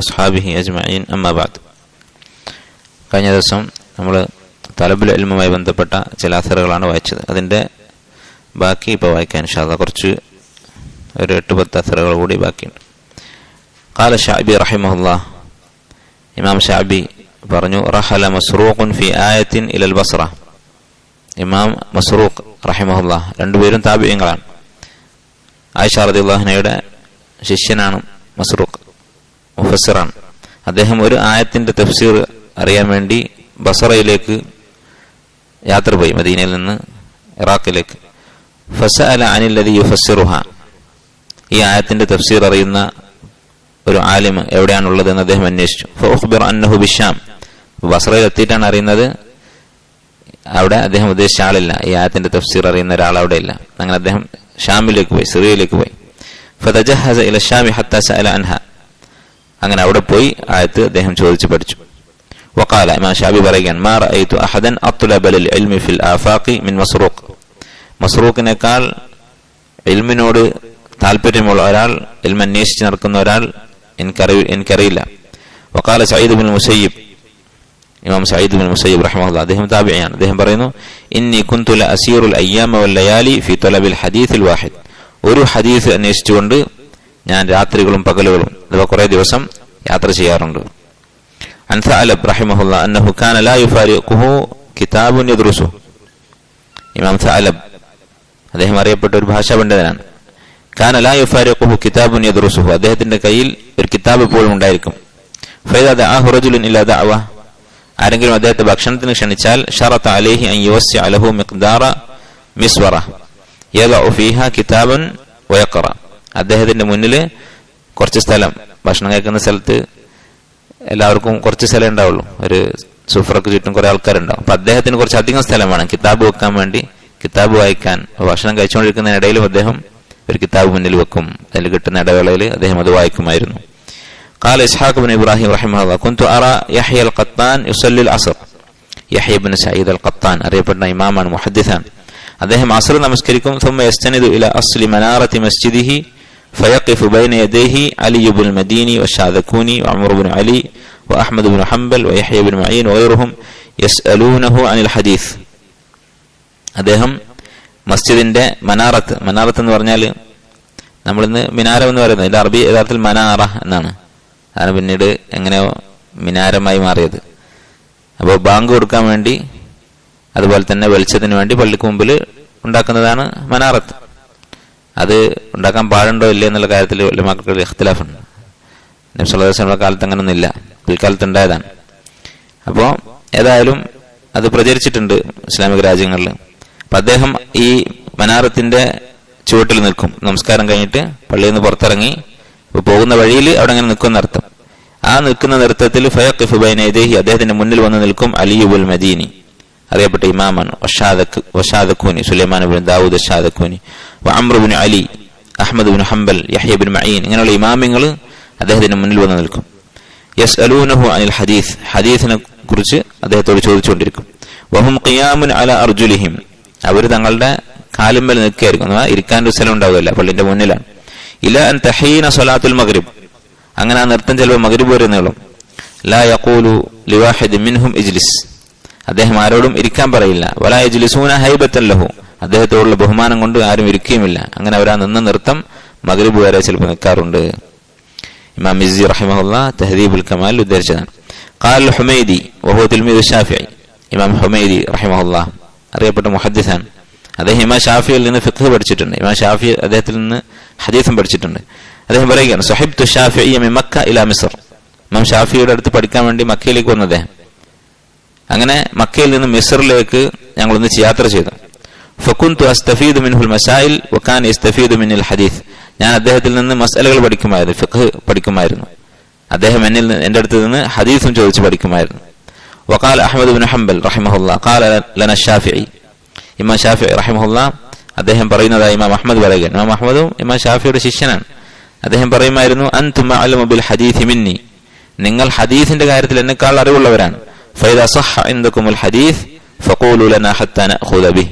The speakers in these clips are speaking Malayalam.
അസ്ഹാബിഹി അജ്മഈൻ അമ്മബാദ് കഴിഞ്ഞ ദിവസം നമ്മൾ തലബുൽ എൽമുമായി ബന്ധപ്പെട്ട ചില അസറുകളാണ് വായിച്ചത്. അതിന്റെ ബാക്കി ഇപ്പോൾ വായിക്കാൻ ഷാദ കുറച്ച് ഒരു എട്ട് പത്ത് അസറുകൾ കൂടി ബാക്കിയുണ്ട്. കാല ഷാബി റഹിമഹുല്ല ഇമാം ഷാബി പറഞ്ഞു റഹല മസ്റൂഖുൻ ഫി ആയത്തിൻ ഇലൽ ബസ്ര ഇമാം മസ്റൂഖ് റഹിമഹുല്ല രണ്ടുപേരും താപീയങ്ങളാണ്. ആയിഷ റദിയുള്ളാഹിനയുടെ ശിഷ്യനാണ് മസ്റൂഖ്. മുഫസ്സിറാണ്. അദ്ദേഹം ഒരു ആയത്തിന്റെ തഫ്സീർ അറിയാൻ വേണ്ടി ബസറയിലേക്ക് യാത്ര പോയി മദീനയിൽ നിന്ന് ഇറാഖിലേക്ക്. ഫസ ഫസഅല അനില്ലതി യുഫസിറുഹ ഈ ആയത്തിന്റെ തഫ്സീർ അറിയുന്ന ഒരു ആലിം എവിടെയാണുള്ളത് എന്ന് അദ്ദേഹം അന്വേഷിച്ചു. ഫുഖ്ബിർ അന്നഹു ബിഷാം ബസറയിൽ എത്തിയിട്ടാണ് അറിയുന്നത്. അവിടെ അദ്ദേഹം ഉദ്ദേശിച്ച ആളില്ല. ഈ ആയത്തിന്റെ തഫ്സീർ അറിയുന്ന ഒരാൾ അവിടെ ഇല്ല. അങ്ങനെ അദ്ദേഹം ഷാമിലേക്ക് പോയി സിറിയയിലേക്ക് പോയി. ഫതജഹസ ഇല ഷാമി ഹത്താസ അല അൻഹ. അങ്ങനെ അവിടെ പോയി ആയത്ത് അദ്ദേഹം ചോദിച്ചു പഠിച്ചു وقال ഇമാം ഷാബി പറയുകയാണ് മാ റഅയ്തു അഹദൻ അത്ലബ ലിൽ ഇൽമി ഫിൽ ആഫാഖി മിൻ മസ്റൂഖ് മസ്റൂഖിനേക്കാൾ ഇൽമിനോട് താല്പര്യമുള്ള ഒരാൾ ഇൽമ അന്വേഷിച്ച് നടക്കുന്ന ഒരാൾ എനിക്കറി എനിക്കറിയില്ല വക്കാല സയ്യിദ് ബിൻ മുസയ്യിബ് ഇമാം സയ്യിദ് ബിൻ മുസയ്യിബ് റഹ്മഹുല്ലാ അദ്ദേഹം താബിയാണ് അദ്ദേഹം പറയുന്നു ഇന്നി കുന്തുല അസീറുൽ അയ്യാമ വൽ ലയാലി ഫി തലബിൽ ഹദീസിൽ വാഹിദ് ഒരു ഹദീസ് അന്വേഷിച്ചുകൊണ്ട് ഞാൻ രാത്രികളും പകലുകളും അഥവാ കുറെ ദിവസം യാത്ര ചെയ്യാറുണ്ട്. അൻസാഅൽ ഇബ്രാഹിമഹുല്ല അന്നഹു കാന ലാ യുഫാരിഖുഹു കിതാബുൻ യദ്രുസു ഇമാം സാലബ് അദ്ദേഹം അറിയപ്പെട്ട ഒരു ഭാഷാ പണ്ഡിതനാണ് കാന ലാ യുഫാരിഖുഹു കിതാബുൻ യദ്രുസുഹു. അദ്ദേഹത്തിന്റെ കയ്യിൽ ഒരു കിതാബ് എപ്പോഴും ഉണ്ടായിരിക്കും. ഫൈദ ദഅഹു റജുലുൻ ഇലാ ദഅവ. ആരെങ്കിലും അദ്ദേഹത്തെ ഭക്ഷണത്തിന് ക്ഷണിച്ചാൽ ഷറത്ത അലൈഹി അൻ യുവസ്സി അലഹു മിഖ്ദാറ മിസ്വറ. യദഉ ഫീഹ കിതാബൻ വയഖറ. അദ്ദേഹത്തിന്റെ മുന്നിൽ കുറച്ച് സ്ഥലം ഭക്ഷണം കഴിക്കുന്ന സ്ഥലത്ത് എല്ലാവർക്കും കുറച്ച് സ്ഥലം ഉണ്ടാവുള്ളൂ ഒരു സുഫറക്ക് ചുറ്റും കുറെ ആൾക്കാരുണ്ടാവും അപ്പൊ അദ്ദേഹത്തിന് കുറച്ച് അധികം സ്ഥലം വേണം കിതാബ് വെക്കാൻ വേണ്ടി കിതാബ് വായിക്കാൻ ഭക്ഷണം കഴിച്ചുകൊണ്ടിരിക്കുന്നതിനിടയിലും അദ്ദേഹം ഒരു കിതാബ് മുന്നിൽ വെക്കും അതിൽ കിട്ടുന്ന ഇടവേളയിൽ അദ്ദേഹം അത് വായിക്കുമായിരുന്നു قال إسحاق بن إبراهيم رحمه الله كنت أرى يحيى القطان يصلي العصر يحيى بن سعيد القطان അറിയപ്പെടുന്ന ഇമാമാണ് മുഹദ്ദിസാണ് അദ്ദേഹം അസർ നമസ്കരിക്കും ثم يستند إلى أصل منارة مسجده فيقف بين يديه علي بن المديني والشاذكوني وعمر بن علي وأحمد بن حنبل ويحيى بن معين وغيرهم يسألونه عن الحديث അദ്ദേഹം മസ്ജിദിന്റെ മനാറത്ത് മനാറത്ത് എന്ന് പറഞ്ഞാൽ നമ്മളിന്ന് മിനാരം എന്ന് പറയുന്നത് ഇതിന്റെ അറബി യഥാർത്ഥത്തിൽ മനാറ എന്നാണ് അതാണ് പിന്നീട് എങ്ങനെയോ മിനാരമായി മാറിയത് അപ്പോൾ ബാങ്ക് കൊടുക്കാൻ വേണ്ടി അതുപോലെ തന്നെ വെളിച്ചത്തിന് വേണ്ടി പള്ളിക്ക് മുമ്പിൽ ഉണ്ടാക്കുന്നതാണ് മനാറത്ത് അത് ഉണ്ടാക്കാൻ പാടുണ്ടോ ഇല്ലേ എന്നുള്ള കാര്യത്തിൽ മക്കൾക്ക് ഇഖ്തിലാഫുണ്ട്. നബ്സുല്ലാസ്ലമിയുടെ കാലത്ത് അങ്ങനൊന്നുമില്ല പിൽക്കാലത്ത് ഉണ്ടായതാണ്. അപ്പോൾ ഏതായാലും അത് പ്രചരിച്ചിട്ടുണ്ട് ഇസ്ലാമിക രാജ്യങ്ങളിൽ. അപ്പം അദ്ദേഹം ഈ മനാറത്തിന്റെ ചുവട്ടിൽ നിൽക്കും. നമസ്കാരം കഴിഞ്ഞിട്ട് പള്ളിയിൽ നിന്ന് പുറത്തിറങ്ങി പോകുന്ന വഴിയിൽ അവിടെ അങ്ങനെ നിൽക്കുന്ന അർത്ഥം. ആ നിൽക്കുന്ന നൃത്തത്തിൽ ഫയഖിഫ് ബൈനൈദേഹി അദ്ദേഹത്തിന്റെ മുന്നിൽ വന്ന് നിൽക്കും അലിയുബുൽ മദീനി. അറിയപ്പെട്ട ഇമാമാണ് വഷാദഖൂനി സുലൈമാൻ ബിൻ ദാവൂദ് ഷാദഖൂനി അമ്രുബിൻ അലി അഹമ്മദ് ബിൻ ഹംബൽ യഹ്യബിൻ മഈൻ ഇങ്ങനെയുള്ള ഇമാമിങ്ങൾ അദ്ദേഹത്തിന് മുന്നിൽ വന്ന് നിൽക്കും. യസ് അലൂനഹു അനിൽ ഹദീസ് ഹദീസിനെ കുറിച്ച് അദ്ദേഹത്തോട് ചോദിച്ചുകൊണ്ടിരിക്കും. വഹും ഖിയാമുൻ അല അർജുലിഹിം. അവർ തങ്ങളുടെ കാലും മേൽ നിൽക്കുകയായിരിക്കും. ഇരിക്കാൻ ഒരു സ്ഥലം ഉണ്ടാവില്ല പള്ളിന്റെ മുന്നിലാണ്. ഇല അൻ തഹീന സൊലാത്തുൽ മഗ്രിബ്. അങ്ങനെ ആ നൃത്തം ചിലപ്പോൾ മഗ്രിബ് വരെ നീളും. ലാ യഖൂലു ലിവാഹിദ് മിൻഹും ഇജ്ലിസ്. അദ്ദേഹം ആരോടും ഇരിക്കാൻ പറയില്ല. വലാ ഇജ്ലിസൂന ഹൈബത്തല്ലഹു അദ്ദേഹത്തോടുള്ള ബഹുമാനം കൊണ്ട് ആരും ഇരിക്കുകയുമില്ല. അങ്ങനെ അവരാ നിന്ന് നൃത്തം മകരബ് വരെ ചിലപ്പോൾ നിൽക്കാറുണ്ട്. ഇമാം മിസ്ജി റഹിമഹുല്ല തെഹദീബുൽ കമാൽ ഉദ്ധരിച്ചതാണ്. ഖാൽ ഹുമൈദി വഹു തിൽമീദ് ഷാഫിഐ ഇമാം ഹുമൈദി റഹിമഹുല്ല അറിയപ്പെട്ട മുഹദ്ദിസാൻ അദ്ദേഹം ഇമാം ഷാഫിയിൽ നിന്ന് ഫിഖ് പഠിച്ചിട്ടുണ്ട്. ഇമാം ഷാഫി അദ്ദേഹത്തിൽ നിന്ന് ഹദീസും പഠിച്ചിട്ടുണ്ട്. അദ്ദേഹം പറയുകയാണ് സുഹൈബ് തു ഷാഫി മക്ക ഇല മിസർ. ഇമാം ഷാഫിയുടെ അടുത്ത് പഠിക്കാൻ വേണ്ടി മക്കയിലേക്ക് വന്നു അദ്ദേഹം. അങ്ങനെ മക്കയിൽ നിന്ന് മിസറിലേക്ക് ഞങ്ങളൊന്നിച്ച് യാത്ര ചെയ്തു. ഫക്കുന്തു അസ്തഫീദ് മിൻഹുൽ മസായിൽ വക്കാൻ ഇസ്തഫീദ് മിന്നിൽ ഹദീസ്. ഞാൻ അദ്ദേഹത്തിൽ നിന്ന് മസലകൾ പഠിക്കുമായിരുന്നു ഫിഖ് പഠിക്കുമായിരുന്നു. അദ്ദേഹം എന്നിൽ എന്റെ അടുത്ത് നിന്ന് ഹദീസും ചോദിച്ച് പഠിക്കുമായിരുന്നു. വക്കാൽ അഹമ്മദ് ബിൻ ഹംബൽ റഹിമഹുല്ല കാല ലന ഷാഫിഇ ഇമാം ഷാഫി റഹിമഹുല്ല അദ്ദേഹം പറയുന്നതായി ഇമാം അഹമ്മദ് പറയുക ഇമാം അഹമ്മദും ഇമാം ഷാഫിയുടെ ശിഷ്യനാണ്. അദ്ദേഹം പറയുമായിരുന്നു അൻതും അഅലമു ബിൽ ഹദീസ് മിന്നി. നിങ്ങൾ ഹദീസിന്റെ കാര്യത്തിൽ എന്നെക്കാൾ അറിവുള്ളവരാണ്. ഫൈദ സഹ എന്തൊക്കെ ഹദീസ് ഫഖൂലു ഹത്താന ഹുദബി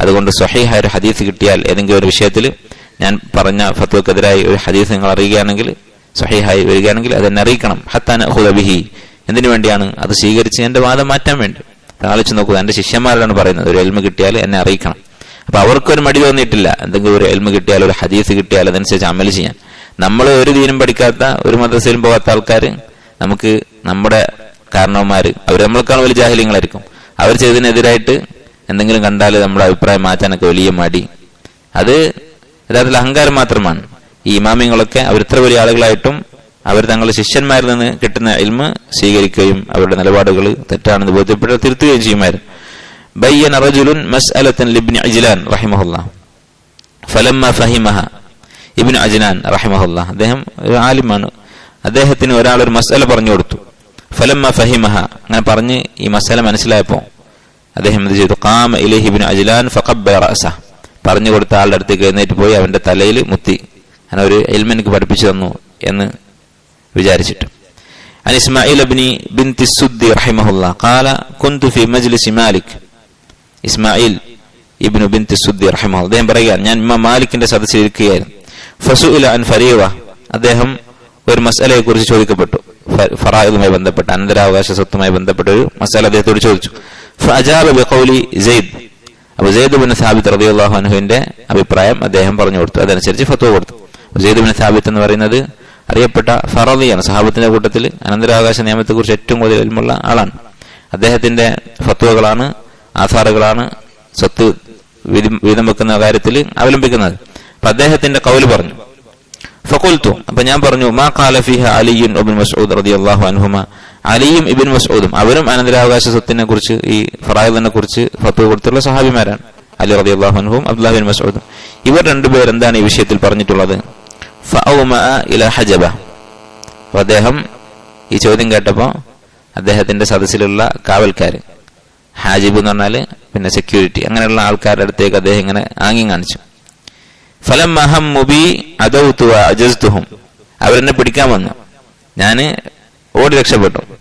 അതുകൊണ്ട് സ്വഹീഹായ ഒരു ഹദീസ് കിട്ടിയാൽ ഏതെങ്കിലും ഒരു വിഷയത്തിൽ ഞാൻ പറഞ്ഞ ഫത്വക്കെതിരായി ഒരു ഹദീസ് നിങ്ങൾ അറിയുകയാണെങ്കിൽ സ്വഹീഹായി വരികയാണെങ്കിൽ അതെന്നെ അറിയിക്കണം. ഹത്താൻ ഹുദബിഹി എന്തിനു വേണ്ടിയാണ് അത് സ്വീകരിച്ച് എന്റെ വാദം മാറ്റാൻ വേണ്ടി? ആലോചിച്ച് നോക്കുക എന്റെ ശിഷ്യന്മാരാണ് പറയുന്നത് ഒരു എൽമ കിട്ടിയാൽ എന്നെ അറിയിക്കണം. അപ്പൊ അവർക്കൊരു മടി തോന്നിയിട്ടില്ല. എന്തെങ്കിലും ഒരു എൽമ കിട്ടിയാൽ ഒരു ഹദീസ് കിട്ടിയാൽ അതനുസരിച്ച് അമൽ ചെയ്യാൻ. നമ്മൾ ഒരു ദീനും പഠിക്കാത്ത ഒരു മദ്രസയിലും പോകാത്ത ആൾക്കാർ നമുക്ക് നമ്മുടെ കാരണവന്മാർ അവർ നമ്മളെക്കാൾ വലിയ ജാഹ്യങ്ങളായിരിക്കും അവർ ചെയ്തതിനെതിരായിട്ട് എന്തെങ്കിലും കണ്ടാൽ നമ്മുടെ അഭിപ്രായം മാറ്റാനൊക്കെ വലിയ മടി. അത് യഥാർത്ഥത്തിൽ അഹങ്കാരം മാത്രമാണ്. ഈ ഇമാമിങ്ങളൊക്കെ അവർ ഇത്ര വലിയ ആളുകളായിട്ടും അവർ തങ്ങളുടെ ശിഷ്യന്മാരിൽ നിന്ന് കിട്ടുന്ന ഇൽമ സ്വീകരിക്കുകയും അവരുടെ നിലപാടുകൾ തെറ്റാണെന്ന് ബോധ്യപ്പെട്ട് തിരുത്തുകയും ചെയ്യുമായിരുന്നു ബയ്യൻ റജുലുൻ മസ്അലത്തൻ ലിബ്നി അജ്ലാൻ റഹിമഹുല്ലാ. അദ്ദേഹം ഒരു ആലിമാണ്. അദ്ദേഹത്തിന് ഒരാൾ ഒരു മസ്അല പറഞ്ഞു കൊടുത്തു. ഫഹിമഹ. അങ്ങനെ പറഞ്ഞ് ഈ മസ്അല മനസ്സിലായപ്പോൾ അദ്ദേഹം എന്ത് ചെയ്തു കാമ ഇലഹി ഇബ്നു അജ്ലാൻ ഫഖബ്ബല റഅസ പറഞ്ഞു കൊടുത്ത ആളുടെ അടുത്തേക്ക് എഴുന്നേറ്റ് പോയി അവന്റെ തലയിൽ മുത്തി അങ്ങനെ ഒരു എൽമ എനിക്ക് പഠിപ്പിച്ചു തന്നു എന്ന് വിചാരിച്ചിട്ട് عن إسماعيل بن بنت السدي رحمه الله قال كنت في مجلس مالك ഇസ്മായിൽ ഇബ്നു ബിന്ത് സുദ്ദി റഹിമഹു അദ്ദേഹം പറയുകയാണ് ഞാൻ ഇമാം മാലിക്കിന്റെ സദസ്സിൽ ഇരിക്കുകയായിരുന്നു ഫസുഇല അൻ ഫരീവ അദ്ദേഹം ഒരു മസലയെ കുറിച്ച് ചോദിക്കപ്പെട്ടു ഫറായുമായി ബന്ധപ്പെട്ട അനന്തരാവകാശ സ്വത്തുമായി ബന്ധപ്പെട്ട ഒരു മസാല അദ്ദേഹത്തോട് ചോദിച്ചു സെയ്ദ്. അപ്പൊ സെയ്ദ് ബിൻ സാബിത്ത് റളിയല്ലാഹു അൻഹുവിന്റെ അഭിപ്രായം അദ്ദേഹം പറഞ്ഞു കൊടുത്തു. അതനുസരിച്ച് ഫത്വ കൊടുത്തു. സെയ്ദ് ബിൻ സാബിത്ത് എന്ന് പറയുന്നത് അറിയപ്പെട്ട ഫറദിയാണ്. സഹാബത്തിന്റെ കൂട്ടത്തിൽ അനന്തരാവകാശ നിയമത്തെക്കുറിച്ച് ഏറ്റവും കൂടുതൽ എൽമുള്ള ആളാണ്. അദ്ദേഹത്തിന്റെ ഫത്വകളാണ് ആധാറുകളാണ് സ്വത്ത് വീതം വെക്കുന്ന കാര്യത്തിൽ അവലംബിക്കുന്നത്. അപ്പൊ അദ്ദേഹത്തിന്റെ കൗൽ പറഞ്ഞു. ഫക്കുൽത്തു അപ്പൊ ഞാൻ പറഞ്ഞു മാ കാലഫിഹ അലിയുൻ മസ്ഊദ് റളിയല്ലാഹു അൻഹുമ. അലിയും ഇബിൻ മസൂദും അവരും അനന്തരാവകാശ സ്വത്തിനെ കുറിച്ച് ഈ ഫറായിദിനെ കുറിച്ച് ഫത്വ കൊടുത്തുള്ള സഹാബിമാരാണ്. അലി റബി അള്ളാഹുഹും അബ്ദുല്ലാ ബിൻ മസൂദും ഇവർ രണ്ടുപേർ എന്താണ് ഈ വിഷയത്തിൽ പറഞ്ഞിട്ടുള്ളത്? ഹജബ. അദ്ദേഹം ഈ ചോദ്യം കേട്ടപ്പോൾ അദ്ദേഹത്തിന്റെ സദസ്സിലുള്ള കാവൽക്കാര് ഹാജിബ് എന്ന് പറഞ്ഞാൽ പിന്നെ സെക്യൂരിറ്റി അങ്ങനെയുള്ള ആൾക്കാരുടെ അടുത്തേക്ക് അദ്ദേഹം ഇങ്ങനെ ആംഗ്യം കാണിച്ചു. ഫലം മഹം മുബി അതൗത്തു അജസ്തുഹും. അവരെന്നെ പിടിക്കാൻ വന്നു. ഞാൻ ഓടി രക്ഷപ്പെട്ടു.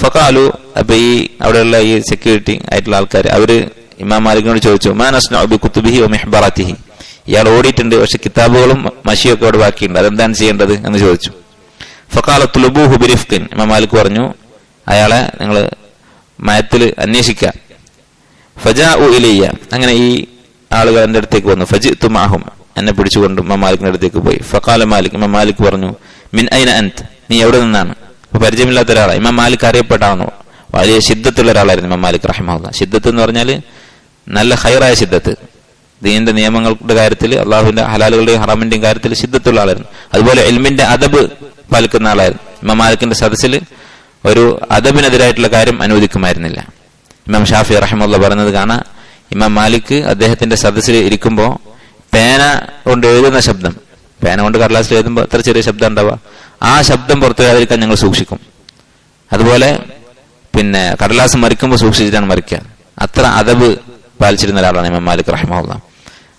ഫക്കാലു അപ്പൊ ഈ അവിടെയുള്ള ഈ സെക്യൂരിറ്റി ആയിട്ടുള്ള ആൾക്കാർ അവർ ഇമാം മാലിക്കിനോട് ചോദിച്ചു മാനസ്നബി കുത്തുബിഹി ഒ മെഹ്ബറാത്തിഹി? ഇയാൾ ഓടിയിട്ടുണ്ട് പക്ഷെ കിതാബുകളും മഷിയൊക്കെ അവിടെ ബാക്കിയുണ്ട്. അതെന്താണ് ചെയ്യേണ്ടത് എന്ന് ചോദിച്ചു. ഫക്കാല തുലുബു ഹുബിരിഫ്കിൻ ഇമാം മാലിക് പറഞ്ഞു അയാളെ നിങ്ങൾ മയത്തിൽ അന്വേഷിക്കുക ഫജാ ഉ ഇലയ്യ. അങ്ങനെ ഈ ആളുകൾ എന്റെ അടുത്തേക്ക് വന്നു. ഫജി തുമാഹും എന്നെ പിടിച്ചുകൊണ്ട് ഇമാം മാലിക്കിന്റെ അടുത്തേക്ക് പോയി. ഫക്കാല മാലിക് ഇമാം മാലിക് പറഞ്ഞു മിൻ ഐന അൻത്? നീ എവിടെ നിന്നാണ്? പരിചയമില്ലാത്ത ഒരാളാണ് ഇമാം മാലിക് അറിയപ്പെട്ടാണോ വലിയ ശിദ്ധത്തുള്ള ഒരാളായിരുന്നു ഇമാം മാലിക് റഹിമുള്ള ശിദ്ധത്ത് എന്ന് പറഞ്ഞാൽ നല്ല ഹൈറായ ശിദ്ധത്ത് ദീനിന്റെ നിയമങ്ങളുടെ കാര്യത്തിൽ അള്ളാഹുവിന്റെ ഹലാലുകളുടെയും ഹറാമിന്റെയും കാര്യത്തിൽ ശിദ്ധത്തുള്ള ആളായിരുന്നു. അതുപോലെ എൽമിന്റെ അദബ് പാലിക്കുന്ന ആളായിരുന്നു. ഇമാം മാലിക്കിന്റെ സദസ്സിൽ ഒരു അദബിനെതിരായിട്ടുള്ള കാര്യം അനുവദിക്കുമായിരുന്നില്ല. ഇമാം ഷാഫി റഹിമുള്ള പറഞ്ഞത് കാണാ. ഇമാം മാലിക് അദ്ദേഹത്തിന്റെ സദസ്സിൽ ഇരിക്കുമ്പോൾ പേന കൊണ്ട് എഴുതുന്ന ശബ്ദം. പേന കൊണ്ട് കടലാസിൽ എഴുതുമ്പോൾ അത്ര ചെറിയ ശബ്ദം ഉണ്ടാവുക ആ ശബ്ദം പുറത്തു വരാതിരിക്കാൻ ഞങ്ങൾ സൂക്ഷിക്കും. അതുപോലെ പിന്നെ കടലാസ് മരിക്കുമ്പോൾ സൂക്ഷിച്ചിട്ടാണ് മറിക്കുക. അത്ര അതബ് പാലിച്ചിരുന്ന ഒരാളാണ് ഇമാം മാലിക് റഹിമുള്ള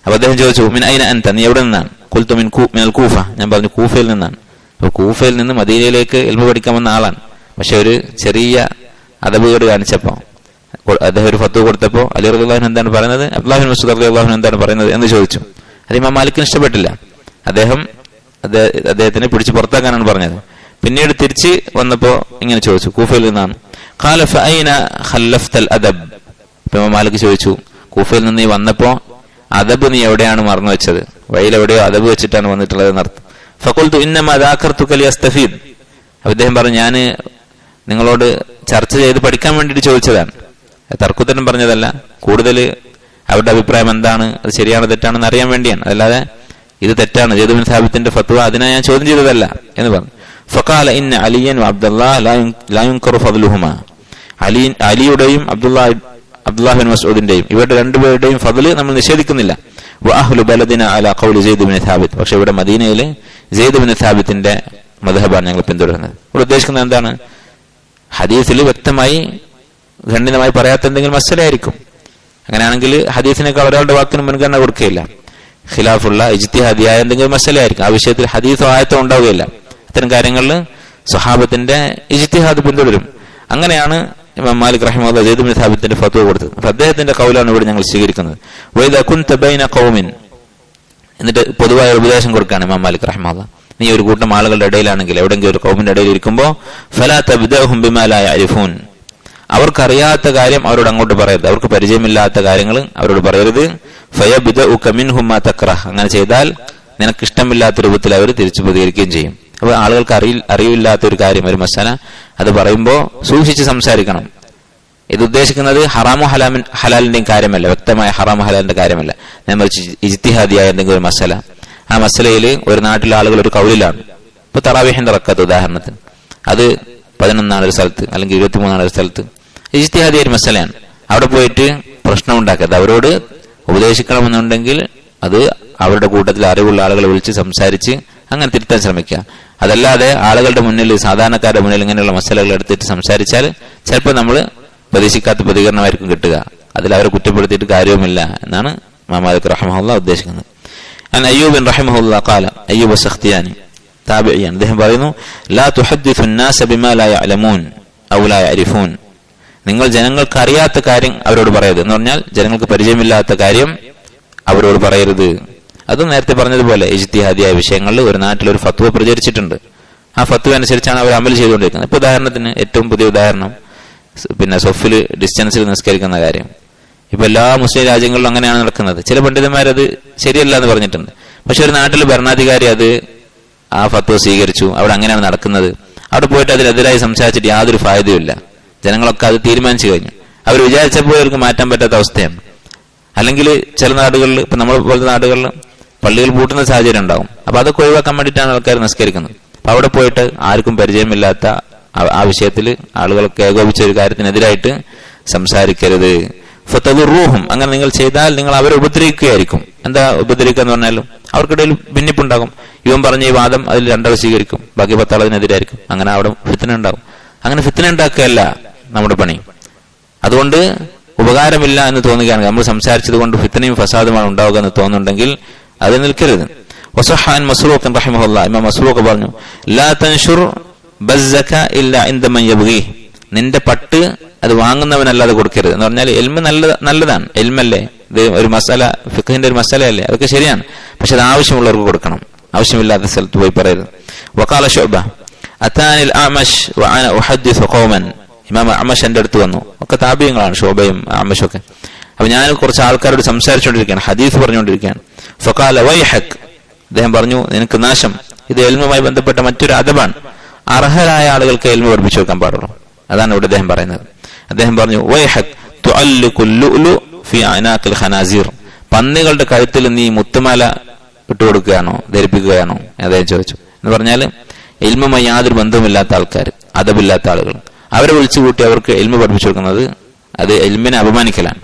അപ്പൊ അദ്ദേഹം ചോദിച്ചു മിൻ അയിന അൻത? നീ എവിടെ നിന്നാണ്? കുൽത്തു മിൻ മിനൽ കൂഫ. ഞാൻ പറഞ്ഞു കൂഫയിൽ നിന്നാണ്. അപ്പൊ കൂഫയിൽ നിന്ന് മദീനയിലേക്ക് എൽമ പഠിക്കാൻ വന്ന ആളാണ്. പക്ഷെ ഒരു ചെറിയ അതബുകേട് കാണിച്ചപ്പോ അദ്ദേഹം ഒരു ഫത്തു കൊടുത്തപ്പോ അലി റബുല്ലാഹുൻ എന്താണ് പറയുന്നത്? അബ്ദുല്ലാഹിൻ മസൂദ് അലി അള്ളാഹുൻ എന്താണ് പറയുന്നത്? എന്ന് ചോദിച്ചു. അത് ഇമാം മാലിക്കിന് ഇഷ്ടപ്പെട്ടില്ല. അദ്ദേഹം അദ്ദേഹത്തിനെ പിടിച്ച് പുറത്താക്കാനാണ് പറഞ്ഞത്. പിന്നീട് തിരിച്ച് വന്നപ്പോ ഇങ്ങനെ ചോദിച്ചു കൂഫയിൽ നിന്നാണ്. അദബ്? മാലിക് ചോദിച്ചു കൂഫയിൽ നിന്ന് നീ വന്നപ്പോ അദബ് നീ എവിടെയാണ് മറന്നു വെച്ചത്? വഴിയിൽ എവിടെയോ അദബ് വെച്ചിട്ടാണ് വന്നിട്ടുള്ളത് എന്നർത്ഥം. ഫക്കുൽത്തു അപ്പൊ പറഞ്ഞു ഞാൻ നിങ്ങളോട് ചർച്ച ചെയ്ത് പഠിക്കാൻ വേണ്ടിയിട്ട് ചോദിച്ചതാണ്. തർക്കുത്തരം പറഞ്ഞതല്ല കൂടുതൽ അവരുടെ അഭിപ്രായം എന്താണ് അത് ശരിയാണോ തെറ്റാണെന്ന് അറിയാൻ വേണ്ടിയാണ്. അതല്ലാതെ ഇത് തെറ്റാണ്. ജേതുബിൻ സാബിത്തിന്റെ ഫത്വ അതിനെ ഞാൻ ചോദ്യം ചെയ്തതല്ല എന്ന് പറഞ്ഞു. ഫക്കാല ഇന്ന അലിയൻ അബ്ദുല്ലാഹു അലി അലിയുടെയും അബ്ദുല്ലാ അബ്ദുല്ലാഹിബിൻ മസൂദിന്റെയും ഇവരുടെ രണ്ടുപേരുടെയും ഫതിൽ നമ്മൾ നിഷേധിക്കുന്നില്ല. വാഹുലു ബലദിന അല കൗലി ജെയ്ദുബിൻ സാബിത്ത് പക്ഷെ ഇവിടെ മദീനയിൽ ജെയ്ദുബിൻ സാബിത്തിന്റെ മധഹബാണ് ഞങ്ങൾ പിന്തുടരുന്നത്. ഇവിടെ ഉദ്ദേശിക്കുന്നത് എന്താണ്? ഹദീസിൽ വ്യക്തമായി ഖണ്ഡിതമായി പറയാത്ത എന്തെങ്കിലും മസലായിരിക്കും അങ്ങനെയാണെങ്കിൽ ഹദീസിനേക്കാൾ ഒരാളുടെ വാക്കിന് മുൻഗണന കൊടുക്കുകയില്ല. ഖിലാഫുള്ള ഇജ്തിഹാദിയായ എന്തെങ്കിലും മസലായിരിക്കും ആ വിഷയത്തിൽ ഹദീസോ ആയത്തോ ഉണ്ടാവുകയില്ല. ഇത്തരം കാര്യങ്ങളിൽ സ്വഹാബത്തിന്റെ ഇജ്തിഹാദ് പിന്തുടരും. അങ്ങനെയാണ് ഇമാം മാലിക് റഹിമുള്ള ജയ്ദുബിൻ സാബിത്തിന്റെ ഫത്വ കൊടുത്തത്. അപ്പൊ അദ്ദേഹത്തിന്റെ കൗലാണ് ഇവിടെ ഞങ്ങൾ സ്വീകരിക്കുന്നത്. വൈദ കുൻത ബൈന ഖൗമിൻ. എന്നിട്ട് പൊതുവായ ഉപദേശം കൊടുക്കുകയാണ് ഇമാം മാലിക് റഹിമുള്ള നീ ഒരു കൂട്ടം ആളുകളുടെ ഇടയിലാണെങ്കിൽ എവിടെയെങ്കിലും ഒരു കൗമിന്റെ ഇടയിൽ ഇരിക്കുമ്പോൾ ഫലാത്ത വിദേഹും ബിമാലായ അരിഫൂൻ അവർക്കറിയാത്ത കാര്യം അവരോട് അങ്ങോട്ട് പറയരുത്. അവർക്ക് പരിചയമില്ലാത്ത കാര്യങ്ങൾ അവരോട് പറയരുത്. ഫയബിദ ഉക്കമിൻ ഹുമ തക്ര അങ്ങനെ ചെയ്താൽ നിനക്ക് ഇഷ്ടമില്ലാത്ത രൂപത്തിൽ അവർ തിരിച്ചു പ്രതികരിക്കുകയും ചെയ്യും. അപ്പൊ ആളുകൾക്ക് അറിയി അറിയില്ലാത്ത ഒരു കാര്യം ഒരു മസാല. അത് പറയുമ്പോൾ സൂക്ഷിച്ച് സംസാരിക്കണം. ഇത് ഉദ്ദേശിക്കുന്നത് ഹറാമോ ഹലാമിൻ ഹലാലിന്റെയും കാര്യമല്ല. വ്യക്തമായ ഹറാമോ ഹലാലിന്റെ കാര്യമല്ല. ഞാൻ മറിച്ച് ഇജ്തിഹാദിയായ എന്തെങ്കിലും ഒരു മസല. ആ മസലയിൽ ഒരു നാട്ടിലെ ആളുകൾ ഒരു കൗലിലാണ്. ഇപ്പൊ തറാവിഹിന്റെ റക്കത്ത് ഉദാഹരണത്തിന്. അത് പതിനൊന്നാണ് ഒരു സ്ഥലത്ത് അല്ലെങ്കിൽ ഇരുപത്തിമൂന്നാണ് ഒരു സ്ഥലത്ത് ഇജ്തിഹാദി ഒരു മസലയാണ്. അവിടെ പോയിട്ട് പ്രശ്നം ഉണ്ടാക്കരുത് അവരോട് ഉപദേശിക്കണമെന്നുണ്ടെങ്കിൽ അത് അവരുടെ കൂട്ടത്തിൽ അറിവുള്ള ആളുകളെ വിളിച്ച് സംസാരിച്ച് അങ്ങനെ തിരുത്താൻ ശ്രമിക്കുക. അതല്ലാതെ ആളുകളുടെ മുന്നിൽ സാധാരണക്കാരുടെ മുന്നിൽ ഇങ്ങനെയുള്ള മസലകൾ എടുത്തിട്ട് സംസാരിച്ചാൽ ചിലപ്പോൾ നമ്മൾ പ്രതീക്ഷിക്കാത്ത പ്രതികരണമായിരിക്കും കിട്ടുക. അതിൽ അവരെ കുറ്റപ്പെടുത്തിയിട്ട് കാര്യവുമില്ല എന്നാണ് മാമാദ് റഹ്മുല്ല ഉദ്ദേശിക്കുന്നത്. അൻ അയ്യൂബിൻ റഹിമഹുല്ല കാല അയ്യൂബ് സഖ്തിയാനി താബിയാണ് അദ്ദേഹം പറയുന്നു ലാ തുഹദ്ദിഫുൻ നാസ ബിമാ ലാ യഅലമൂൻ ഔ ലാ യഅരിഫൂൻ. നിങ്ങൾ ജനങ്ങൾക്ക് അറിയാത്ത കാര്യം അവരോട് പറയരുത്. എന്ന് പറഞ്ഞാൽ ജനങ്ങൾക്ക് പരിചയമില്ലാത്ത കാര്യം അവരോട് പറയരുത്. അത് നേരത്തെ പറഞ്ഞതുപോലെ ഇജ്തിഹാദിയായ വിഷയങ്ങളിൽ ഒരു നാട്ടിൽ ഒരു ഫത്വ പ്രചരിച്ചിട്ടുണ്ട്. ആ ഫത്വ അനുസരിച്ചാണ് അവർ അമൽ ചെയ്തുകൊണ്ടിരിക്കുന്നത്. ഇപ്പൊ ഉദാഹരണത്തിന് ഏറ്റവും പുതിയ ഉദാഹരണം പിന്നെ സൊഫിൽ ഡിസ്റ്റൻസിൽ നിസ്കരിക്കുന്ന കാര്യം. ഇപ്പൊ എല്ലാ മുസ്ലിം രാജ്യങ്ങളിലും അങ്ങനെയാണ് നടക്കുന്നത്. ചില പണ്ഡിതന്മാരത് ശരിയല്ല എന്ന് പറഞ്ഞിട്ടുണ്ട്. പക്ഷെ ഒരു നാട്ടിൽ ഭരണാധികാരി അത് ആ ഫത്വ സ്വീകരിച്ചു. അവിടെ അങ്ങനെയാണ് നടക്കുന്നത്. അവിടെ പോയിട്ട് അതിനെതിരായി സംസാരിച്ചിട്ട് യാതൊരു ഫായതയുമില്ല ജനങ്ങളൊക്കെ അത് തീരുമാനിച്ചു കഴിഞ്ഞു. അവർ വിചാരിച്ചപ്പോൾ അവർക്ക് മാറ്റാൻ പറ്റാത്ത അവസ്ഥയാണ്. അല്ലെങ്കിൽ ചില നാടുകളിൽ ഇപ്പൊ നമ്മളെ പോലത്തെ നാടുകളിൽ പള്ളികൾ പൂട്ടുന്ന സാഹചര്യം ഉണ്ടാകും. അപ്പൊ അതൊക്കെ ഒഴിവാക്കാൻ വേണ്ടിയിട്ടാണ് ആൾക്കാർ നിസ്കരിക്കുന്നത്. അപ്പൊ അവിടെ പോയിട്ട് ആർക്കും പരിചയമില്ലാത്ത ആ- വിഷയത്തിൽ ആളുകളൊക്കെ ഏകോപിച്ച ഒരു കാര്യത്തിനെതിരായിട്ട് സംസാരിക്കരുത്. ഫത്തതുറൂഹും അങ്ങനെ നിങ്ങൾ ചെയ്താൽ നിങ്ങൾ അവരെ ഉപദ്രവിക്കുകയായിരിക്കും. എന്താ ഉപദ്രവിക്കുക എന്ന് പറഞ്ഞാലും അവർക്കിടയിൽ ഭിന്നിപ്പുണ്ടാകും. ഇവൻ പറഞ്ഞ ഈ വാദം അതിൽ രണ്ടാൾ സ്വീകരിക്കും. ബാക്കി പത്താളതിനെതിരായിരിക്കും അങ്ങനെ അവിടെ ഫിത്തന ഉണ്ടാകും. അങ്ങനെ ഫിത്തന ഉണ്ടാക്കുകയല്ല. നമ്മുടെ പണി. അതുകൊണ്ട് ഉപകാരമില്ല എന്ന് തോന്നുകയാണ് നമ്മൾ സംസാരിച്ചത് കൊണ്ട് ഫിത്തനയും ഫസാദുമാണ് ഉണ്ടാവുക എന്ന് തോന്നുന്നുണ്ടെങ്കിൽ അത് നിൽക്കരുത്. വസഹാൻ മസ്റൂഖ് ഇമാം പറഞ്ഞു ലാ ബസ്സക നിന്റെ പട്ട് അത് വാങ്ങുന്നവനല്ലാതെ കൊടുക്കരുത്. എന്ന് പറഞ്ഞാൽ എൽമ നല്ല നല്ലതാണ്. എൽമല്ലേ? ഇത് ഒരു മസാല ഫിഖിന്റെ ഒരു മസാലയല്ലേ? അതൊക്കെ ശരിയാണ്. പക്ഷെ അത് ആവശ്യമുള്ളവർക്ക് കൊടുക്കണം. ആവശ്യമില്ലാത്ത സ്ഥലത്ത് പോയി പറയരുത്. വക്കാല ശോഭ അത്താനിൽ ആമഷ് ഉഹദ്ദിസു ഖൗമൻ. ഇമാം അമ്മഷ് എന്റെ അടുത്ത് വന്നു. ഒക്കെ താപ്യങ്ങളാണ് ശോഭയും ഒക്കെ അപ്പൊ ഞാൻ കുറച്ച് ആൾക്കാരോട് സംസാരിച്ചുകൊണ്ടിരിക്കുകയാണ് ഹദീസ് പറഞ്ഞുകൊണ്ടിരിക്കുകയാണ്. വൈഹക്. അദ്ദേഹം പറഞ്ഞു നിനക്ക് നാശം. ഇത് എൽമുമായി ബന്ധപ്പെട്ട മറ്റൊരു അതബാണ് അർഹരായ ആളുകൾക്ക് എൽമ പഠിപ്പിച്ചു വെക്കാൻ പാടുള്ളൂ. അതാണ് ഇവിടെ അദ്ദേഹം പറയുന്നത്. അദ്ദേഹം പറഞ്ഞു വൈഹക് ഖനാസീർ. പന്നികളുടെ കഴുത്തിൽ നീ മുത്തുമാല ഇട്ടുകൊടുക്കുകയാണോ ധരിപ്പിക്കുകയാണോ? അദ്ദേഹം ചോദിച്ചു. എന്ന് പറഞ്ഞാൽ എൽമുമായി യാതൊരു ബന്ധവുമില്ലാത്ത ആൾക്കാർ അതബില്ലാത്ത ആളുകൾ അവരെ വിളിച്ചു കൂട്ടി അവർക്ക് എൽമ പഠിപ്പിച്ചു കൊടുക്കുന്നത് അത് എൽമിനെ അപമാനിക്കലാണ്.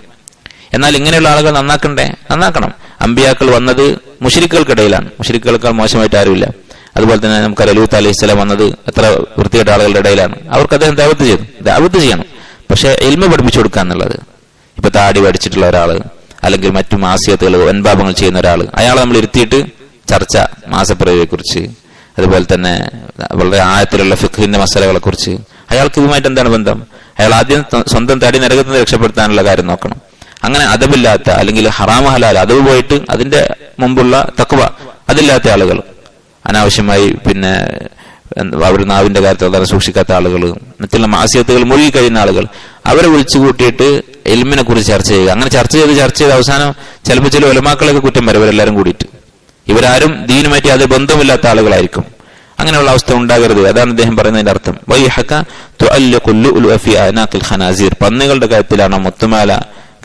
എന്നാൽ ഇങ്ങനെയുള്ള ആളുകൾ നന്നാക്കണ്ടേ? നന്നാക്കണം. അമ്പിയാക്കൾ വന്നത് മുഷരിക്കുകൾക്കിടയിലാണ്. മുഷരിക്കുകൾക്കാൾ മോശമായിട്ട് ആരുമില്ല. അതുപോലെ തന്നെ നമുക്ക് അലൂത്ത് അലൈഹി സ്വലാം വന്നത് എത്ര വൃത്തികെട്ട ആളുകളുടെ ഇടയിലാണ്. അവർക്ക് അദ്ദേഹം ദാവത്ത് ചെയ്തു. ദാവത്ത് ചെയ്യണം. പക്ഷെ എൽമ പഠിപ്പിച്ചു കൊടുക്കുക എന്നുള്ളത് ഇപ്പൊ താടി പഠിച്ചിട്ടുള്ള ഒരാൾ അല്ലെങ്കിൽ മറ്റു മാസികത്തുകൾ വൻപാപങ്ങൾ ചെയ്യുന്ന ഒരാൾ അയാളെ നമ്മൾ ഇരുത്തിയിട്ട് ചർച്ച മാസപ്പിറവിയെ കുറിച്ച് അതുപോലെ തന്നെ വളരെ ആഴത്തിലുള്ള ഫിഖിന്റെ മസാലകളെ കുറിച്ച് അയാൾക്ക് ഇതുമായിട്ട് എന്താണ് ബന്ധം? അയാൾ ആദ്യം സ്വന്തം തടി നരകത്തിൽ രക്ഷപ്പെടുത്താനുള്ള കാര്യം നോക്കണം. അങ്ങനെ അതവില്ലാത്ത അല്ലെങ്കിൽ ഹറാമ ഹലാൽ അതവ് പോയിട്ട് അതിന്റെ മുമ്പുള്ള തക്വ അതില്ലാത്ത ആളുകൾ. അനാവശ്യമായി പിന്നെ അവർ നാവിന്റെ കാര്യത്തിൽ തന്നെ സൂക്ഷിക്കാത്ത ആളുകൾ മറ്റുള്ള മാസികത്തുകൾ മുഴുകി കഴിയുന്ന ആളുകൾ അവരെ വിളിച്ചു കൂട്ടിയിട്ട് എൽമിനെ കുറിച്ച് ചർച്ച ചെയ്യുക. അങ്ങനെ ചർച്ച ചെയ്ത് ചർച്ച ചെയ്ത് അവസാനം ചിലപ്പോൾ ചില ഒലമാക്കളൊക്കെ കുറ്റം വരും ഇവരെല്ലാവരും കൂടിയിട്ട്. ഇവരാരും ദീനുമായിട്ട് യാതൊരു ബന്ധമില്ലാത്ത ആളുകളായിരിക്കും. അങ്ങനെയുള്ള അവസ്ഥ ഉണ്ടാകരുത്. അതാണ് അദ്ദേഹം പറയുന്നതിന്റെ അർത്ഥം. വൈഹക തുഅല്ലിഖു ലുഅ്ലുഅ ഖനാസീർ. പന്നികളുടെ കാര്യത്തിലാണ് മുത്തുമാല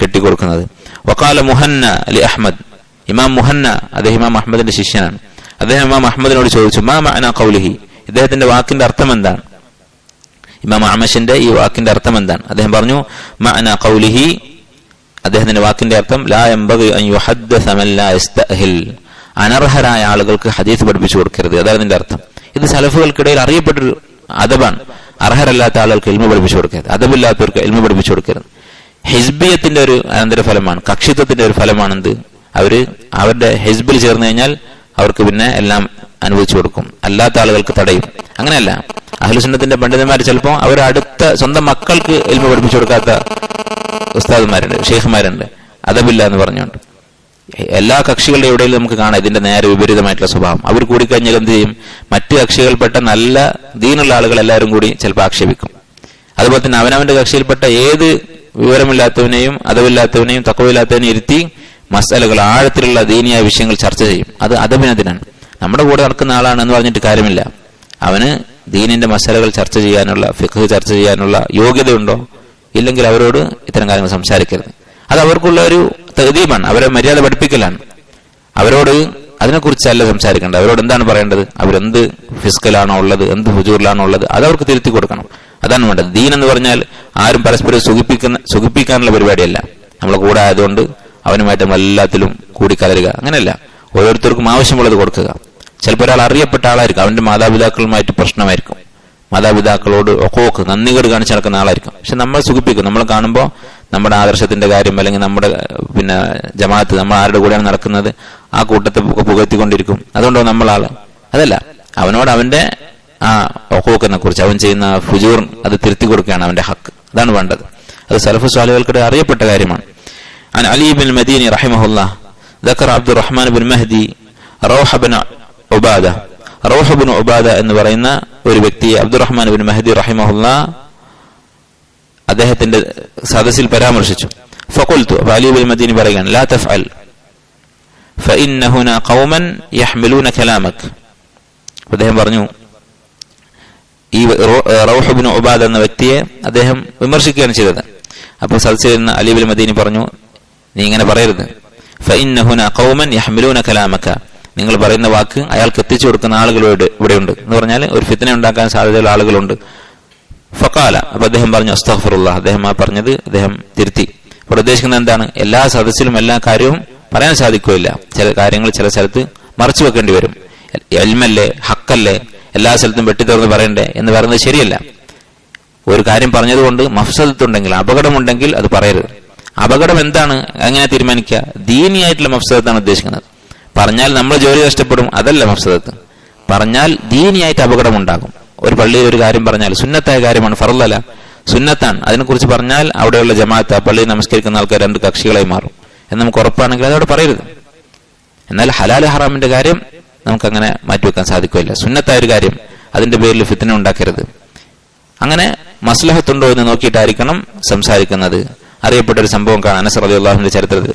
കെട്ടിക്കൊടുക്കുന്നത്. വക്കാല മുഹന്ന അലി അഹമ്മദ് ഇമാം മുഹന്ന അദ്ദേഹം ഇമാം അഹമ്മദിന്റെ ശിഷ്യനാണ്. അദ്ദേഹം ഇമാം അഹമ്മദിനോട് ചോദിച്ചു മാ ഖൗലിഹി? ഇദ്ദേഹത്തിന്റെ വാക്കിന്റെ അർത്ഥം എന്താണ്? ഇമാം അമഷിന്റെ ഈ വാക്കിന്റെ അർത്ഥം എന്താണ്? അദ്ദേഹം പറഞ്ഞു മഅന ഖൗലിഹി? അദ്ദേഹത്തിന്റെ വാക്കിന്റെ അർത്ഥം ലാ അനർഹരായ ആളുകൾക്ക് ഹദീസ് പഠിപ്പിച്ചു കൊടുക്കരുത്. അതാണ് അർത്ഥം. ഇത് സലഫുകൾക്കിടയിൽ അറിയപ്പെട്ടൊരു അതബാണ് അർഹരല്ലാത്ത ആളുകൾക്ക് എൽമ പഠിപ്പിച്ചു കൊടുക്കരുത്. അതബില്ലാത്തവർക്ക് എൽമ പഠിപ്പിച്ചു കൊടുക്കരുത്. ഹിസ്ബിയത്തിന്റെ ഒരു അനന്തരഫലമാണ് കക്ഷിത്വത്തിന്റെ ഒരു ഫലമാണെന്ത്? അവർ അവരുടെ ഹിസ്ബിൽ ചേർന്ന് കഴിഞ്ഞാൽ അവർക്ക് പിന്നെ എല്ലാം അനുവദിച്ചു കൊടുക്കും. അല്ലാത്ത ആളുകൾക്ക് തടയും. അങ്ങനെയല്ല. അഹ്ലുസുന്നത്തിന്റെ പണ്ഡിതന്മാർ ചിലപ്പോൾ അവർ അടുത്ത സ്വന്തം മക്കൾക്ക് എൽമ പഠിപ്പിച്ചു കൊടുക്കാത്ത ഉസ്താദുമാരുണ്ട് ഷെയ്ഖുമാരുണ്ട്. അതബില്ല എന്ന് പറഞ്ഞുകൊണ്ട്. എല്ലാ കക്ഷികളുടെ ഇടയിൽ നമുക്ക് കാണാം ഇതിന്റെ നേരെ വിപരീതമായിട്ടുള്ള സ്വഭാവം. അവർ കൂടിക്കഴിഞ്ഞാൽ എന്ത് ചെയ്യും? മറ്റ് കക്ഷികൾപ്പെട്ട നല്ല ദീനുള്ള ആളുകൾ എല്ലാവരും കൂടി ചിലപ്പോൾ ആക്ഷേപിക്കും. അതുപോലെ തന്നെ അവനവന്റെ കക്ഷിയിൽപ്പെട്ട ഏത് വിവരമില്ലാത്തവനെയും അതവില്ലാത്തവനെയും തക്കവില്ലാത്തവനെയും ഇരുത്തി മസാലകൾ ആഴത്തിലുള്ള ദീനിയായ വിഷയങ്ങൾ ചർച്ച ചെയ്യും. അത് അതഭിനതിനാണ് നമ്മുടെ കൂടെ നടക്കുന്ന ആളാണ് എന്ന് പറഞ്ഞിട്ട് കാര്യമില്ല. അവന് ദീനിന്റെ മസാലകൾ ചർച്ച ചെയ്യാനുള്ള ഫിഖ് ചർച്ച ചെയ്യാനുള്ള യോഗ്യതയുണ്ടോ? ഇല്ലെങ്കിൽ അവരോട് ഇത്തരം കാര്യങ്ങൾ സംസാരിക്കരുത്. അത് അവർക്കുള്ള ഒരു തകതീമാണ് അവരെ മര്യാദ പഠിപ്പിക്കലാണ്. അവരോട് അതിനെക്കുറിച്ചല്ല സംസാരിക്കേണ്ടത്. അവരോട് എന്താണ് പറയേണ്ടത്? അവരെന്ത് ഫിസിക്കലാണോ ഉള്ളത്? എന്ത് ഹുജൂറിലാണോ ഉള്ളത്? അത് അവർക്ക് തിരുത്തി കൊടുക്കണം. അതാണ് വേണ്ടത്. ദീൻ എന്ന് പറഞ്ഞാൽ ആരും പരസ്പരം സുഖിപ്പിക്കുന്ന സുഖിപ്പിക്കാനുള്ള പരിപാടിയല്ല. നമ്മൾ കൂടെ ആയതുകൊണ്ട് അവനുമായിട്ട് എല്ലാത്തിലും കൂടിക്കലരുക. അങ്ങനെയല്ല. ഓരോരുത്തർക്കും ആവശ്യമുള്ളത് കൊടുക്കുക. ചിലപ്പോൾ ഒരാൾ അറിയപ്പെട്ട ആളായിരിക്കും. അവന്റെ മാതാപിതാക്കളുമായിട്ട് പ്രശ്നമായിരിക്കും. മാതാപിതാക്കളോട് ഒക്കോക്ക് നന്ദികേട് കാണിച്ച് നടക്കുന്ന ആളായിരിക്കും. പക്ഷെ നമ്മൾ സുഖിപ്പിക്കും. നമ്മൾ കാണുമ്പോൾ നമ്മുടെ ആദർശത്തിന്റെ കാര്യം അല്ലെങ്കിൽ നമ്മുടെ പിന്നെ ജമാഅത്ത് നമ്മൾ ആരുടെ കൂടെയാണ് നടക്കുന്നത് ആ കൂട്ടത്തെ ഒക്കെ പുകഴ്ത്തിക്കൊണ്ടിരിക്കും അതുകൊണ്ടോ നമ്മളാള് അതല്ല അവനോട് അവന്റെ ആ ഒക്കോക്കിനെ കുറിച്ച് അവൻ ചെയ്യുന്ന ഫുജൂർ അത് തിരുത്തി കൊടുക്കുകയാണ് അവന്റെ ഹക്ക് അതാണ് വേണ്ടത് അത് സലഫു സ്വാലികൾക്കിടെ അറിയപ്പെട്ട കാര്യമാണ് عن علي بن المديني رحمه الله ذكر عبد الرحمن بن مهدي روح بن عبادة റോഹ ബിൻ ഉബാദ എന്ന് പറയുന്ന ഒരു വ്യക്തിയെ അബ്ദുറഹ്മാൻ ബിൻ മഹദി റഹിമഹുല്ല അദ്ദേഹത്തിന്റെ സദസ്സിൽ പരാമർശിച്ചു. ഫക്കുൽത്തു അലിബുൽ മദീനി പറയുകയാണ് ലാ തഫ്അൽ ഫഇന്നഹുന ഖൗമൻ അദ്ദേഹം പറഞ്ഞു ഈ റൗഹബിൻ ഒബാദ് എന്ന വ്യക്തിയെ അദ്ദേഹം വിമർശിക്കുകയാണ് ചെയ്തത്. അപ്പോൾ സദസ്സിലിരുന്ന അലിബുൽ മദീനി പറഞ്ഞു നീ ഇങ്ങനെ പറയരുത്. ഖൗമൻ നിങ്ങൾ പറയുന്ന വാക്ക് അയാൾക്ക് എത്തിച്ചു കൊടുക്കുന്ന ആളുകളോട് ഇവിടെയുണ്ട്. എന്ന് പറഞ്ഞാൽ ഒരു ഫിത്തനെ ഉണ്ടാക്കാൻ സാധ്യതയുള്ള ആളുകളുണ്ട്. ഫക്കാല. അപ്പൊ അദ്ദേഹം പറഞ്ഞു അസ്തഫറുള്ള അദ്ദേഹം ആ പറഞ്ഞത് അദ്ദേഹം തിരുത്തി. ഇവിടെ ഉദ്ദേശിക്കുന്നത് എന്താണ്? എല്ലാ സദസ്സിലും എല്ലാ കാര്യവും പറയാൻ സാധിക്കുകയില്ല. ചില കാര്യങ്ങൾ ചില സ്ഥലത്ത് മറച്ചു വെക്കേണ്ടി വരും. എൽമല്ലേ ഹക്കല്ലേ എല്ലാ സ്ഥലത്തും വെട്ടിത്തുറന്ന് പറയണ്ടേ എന്ന് പറയുന്നത് ശരിയല്ല. ഒരു കാര്യം പറഞ്ഞതുകൊണ്ട് മഫ്സദത്തുണ്ടെങ്കിൽ അപകടമുണ്ടെങ്കിൽ അത് പറയരുത്. അപകടം എന്താണ്? അങ്ങനെ തീരുമാനിക്കുക? ദീനിയായിട്ടുള്ള മഫ്സദത്താണ് ഉദ്ദേശിക്കുന്നത്. പറഞ്ഞാൽ നമ്മൾ ജോലി നഷ്ടപ്പെടും അതല്ല മഫ്സദത്ത്. പറഞ്ഞാൽ ദീനിയായിട്ട് അപകടമുണ്ടാകും. ഒരു പള്ളിയിൽ ഒരു കാര്യം പറഞ്ഞാൽ സുന്നത്തായ കാര്യമാണ് ഫറലല്ല സുന്നത്താണ്. അതിനെക്കുറിച്ച് പറഞ്ഞാൽ അവിടെയുള്ള ജമാഅത്ത് ആ പള്ളിയിൽ നമസ്കരിക്കുന്ന ആൾക്കാർ രണ്ട് കക്ഷികളായി മാറും. എന്ന് നമുക്ക് ഉറപ്പാണെങ്കിൽ അതവിടെ പറയരുത്. എന്നാൽ ഹലാൽ ഹറാമിന്റെ കാര്യം നമുക്കങ്ങനെ മാറ്റിവെക്കാൻ സാധിക്കില്ല സുന്നത്തായ ഒരു കാര്യം അതിന്റെ പേരിൽ ഫിത്തിന ഉണ്ടാക്കരുത്. അങ്ങനെ മസ്ലഹത്തുണ്ടോ എന്ന് നോക്കിയിട്ടായിരിക്കണം സംസാരിക്കുന്നത്. അറിയപ്പെട്ട ഒരു സംഭവം കാണാൻ അനസർ അലി ചരിത്രത്തിൽ.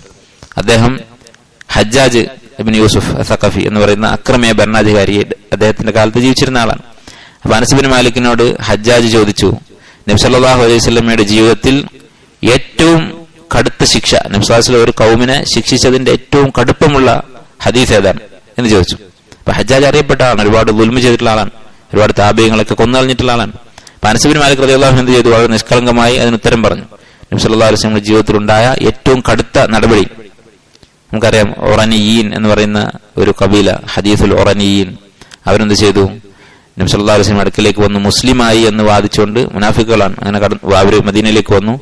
അദ്ദേഹം ഹജ്ജാജ് യൂസുഫ് സഖഫി എന്ന് പറയുന്ന അക്രമിയ ഭരണാധികാരിയെ അദ്ദേഹത്തിന്റെ കാലത്ത് ജീവിച്ചിരുന്ന ആളാണ്. അപ്പൊ അനസുബിൻ മാലിക്കിനോട് ഹജ്ജാജ് ചോദിച്ചു നബ്സല്ലാഹു അലൈഹി സ്വലമയുടെ ജീവിതത്തിൽ ഏറ്റവും കടുത്ത ശിക്ഷ നബ്സാസിലെ ഒരു കൗമിനെ ശിക്ഷിച്ചതിന്റെ ഏറ്റവും കടുപ്പമുള്ള ഹദീസ് ഏതാണ്? എന്ന് ചോദിച്ചു. അപ്പൊ ഹജ്ജാജ് അറിയപ്പെട്ട ആളാണ് ഒരുപാട് ദുൽമ ചെയ്തിട്ടുള്ള ആളാണ് ഒരുപാട് താപയങ്ങളൊക്കെ കൊന്നളഞ്ഞിട്ടുള്ള ആളാണ്. അപ്പൊ അനസുബിൻ മാലിക് റളിയല്ലാഹു എന്ത് ചെയ്തു? വളരെ നിഷ്കളങ്കമായി അതിന് ഉത്തരം പറഞ്ഞു. നബ്സല്ലാ അലൈഹി ജീവിതത്തിൽ ഉണ്ടായ ഏറ്റവും കടുത്ത നടപടി നമുക്കറിയാം ഒറനിയീൻ എന്ന് പറയുന്ന ഒരു കബീല ഹദീസുൽ ഒറനിയീൻ. അവരെന്ത് ചെയ്തു? നബ്സല്ലാ അലൈഹി അടുക്കിലേക്ക് വന്നു. മുസ്ലിമായി എന്ന് വാദിച്ചുകൊണ്ട് മുനാഫിക്കുകളാണ്. അങ്ങനെ അവർ മദീനയിലേക്ക് വന്നു.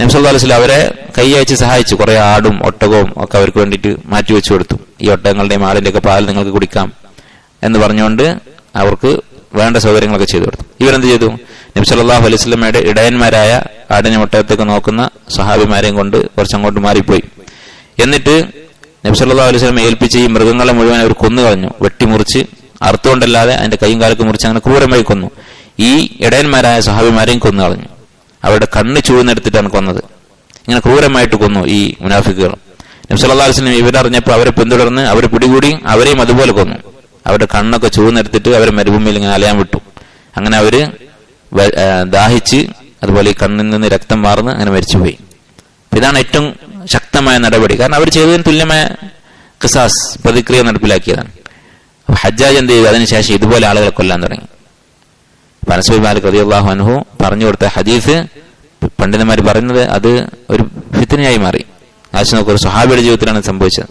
നബ്സല്ലാ അലൈഹി അവരെ കൈയച്ച് സഹായിച്ചു. കുറെ ആടും ഒട്ടകവും ഒക്കെ അവർക്ക് വേണ്ടിയിട്ട് മാറ്റി വെച്ചു കൊടുത്തു. ഈ ഒട്ടകങ്ങളുടെയും ആടിന്റെ ഒക്കെ പാൽ നിങ്ങൾക്ക് കുടിക്കാം എന്ന് പറഞ്ഞുകൊണ്ട് അവർക്ക് വേണ്ട സൗകര്യങ്ങളൊക്കെ ചെയ്തു കൊടുത്തു. ഇവരെന്ത് ചെയ്തു? നബ്സല്ലാഹു അലൈഹി സ്വലമയുടെ ഇടയന്മാരായ ആടിനെ ഒട്ടകത്തൊക്കെ നോക്കുന്ന സഹാബിമാരെയും കൊണ്ട് കുറച്ചങ്ങോട്ട് മാറിപ്പോയി. എന്നിട്ട് നബ്സല്ലാ അലൈഹി സ്വലം ഏൽപ്പിച്ച ഈ മൃഗങ്ങളെ മുഴുവൻ അവർ കൊന്നു കളഞ്ഞു വെട്ടിമുറിച്ച് അർത്ഥമുണ്ടല്ലാതെ അതിന്റെ കൈയും കാലൊക്കെ മുറിച്ച് അങ്ങനെ ക്രൂരമായി കൊന്നു. ഈ ഇടയന്മാരായ സഹാബിമാരെയും കൊന്നു കളഞ്ഞു. അവരുടെ കണ്ണ് ചൂഴ്ന്നെടുത്തിട്ടാണ് കൊന്നത്. ഇങ്ങനെ ക്രൂരമായിട്ട് കൊന്നു ഈ മുനാഫിക്കുകൾ. നബ്സല്ലാസ്ലിം ഇവരറിഞ്ഞപ്പോൾ അവരെ പിന്തുടർന്ന് അവർ പിടികൂടി അവരെയും അതുപോലെ കൊന്നു. അവരുടെ കണ്ണൊക്കെ ചൂഴ്ന്നെടുത്തിട്ട് അവരെ മരുഭൂമിയിൽ ഇങ്ങനെ അലയാൻ വിട്ടു. അങ്ങനെ അവർ ദാഹിച്ച് അതുപോലെ ഈ കണ്ണിൽ നിന്ന് രക്തം മാറുന്നു അങ്ങനെ മരിച്ചുപോയി. ഇതാണ് ഏറ്റവും ശക്തമായ നടപടി. കാരണം അവർ ചെയ്തതിന് തുല്യമായ കിസാസ് പ്രതിക്രിയ നടപ്പിലാക്കിയതാണ്. ഹജ്ജാജ് എന്ത് ചെയ്തു? അതിനുശേഷം ഇതുപോലെ ആളുകളെ കൊല്ലാൻ തുടങ്ങി. പനസുബി മാലിക് റതിയുള്ളാഹു അനുഹു പറഞ്ഞു കൊടുത്ത ഹദീസ് പണ്ഡിതന്മാർ പറയുന്നത് അത് ഒരു ഫിത്തിനയായി മാറി. ആശ ഒരു സ്വഹാബിയുടെ ജീവിതത്തിലാണ് സംഭവിച്ചത്.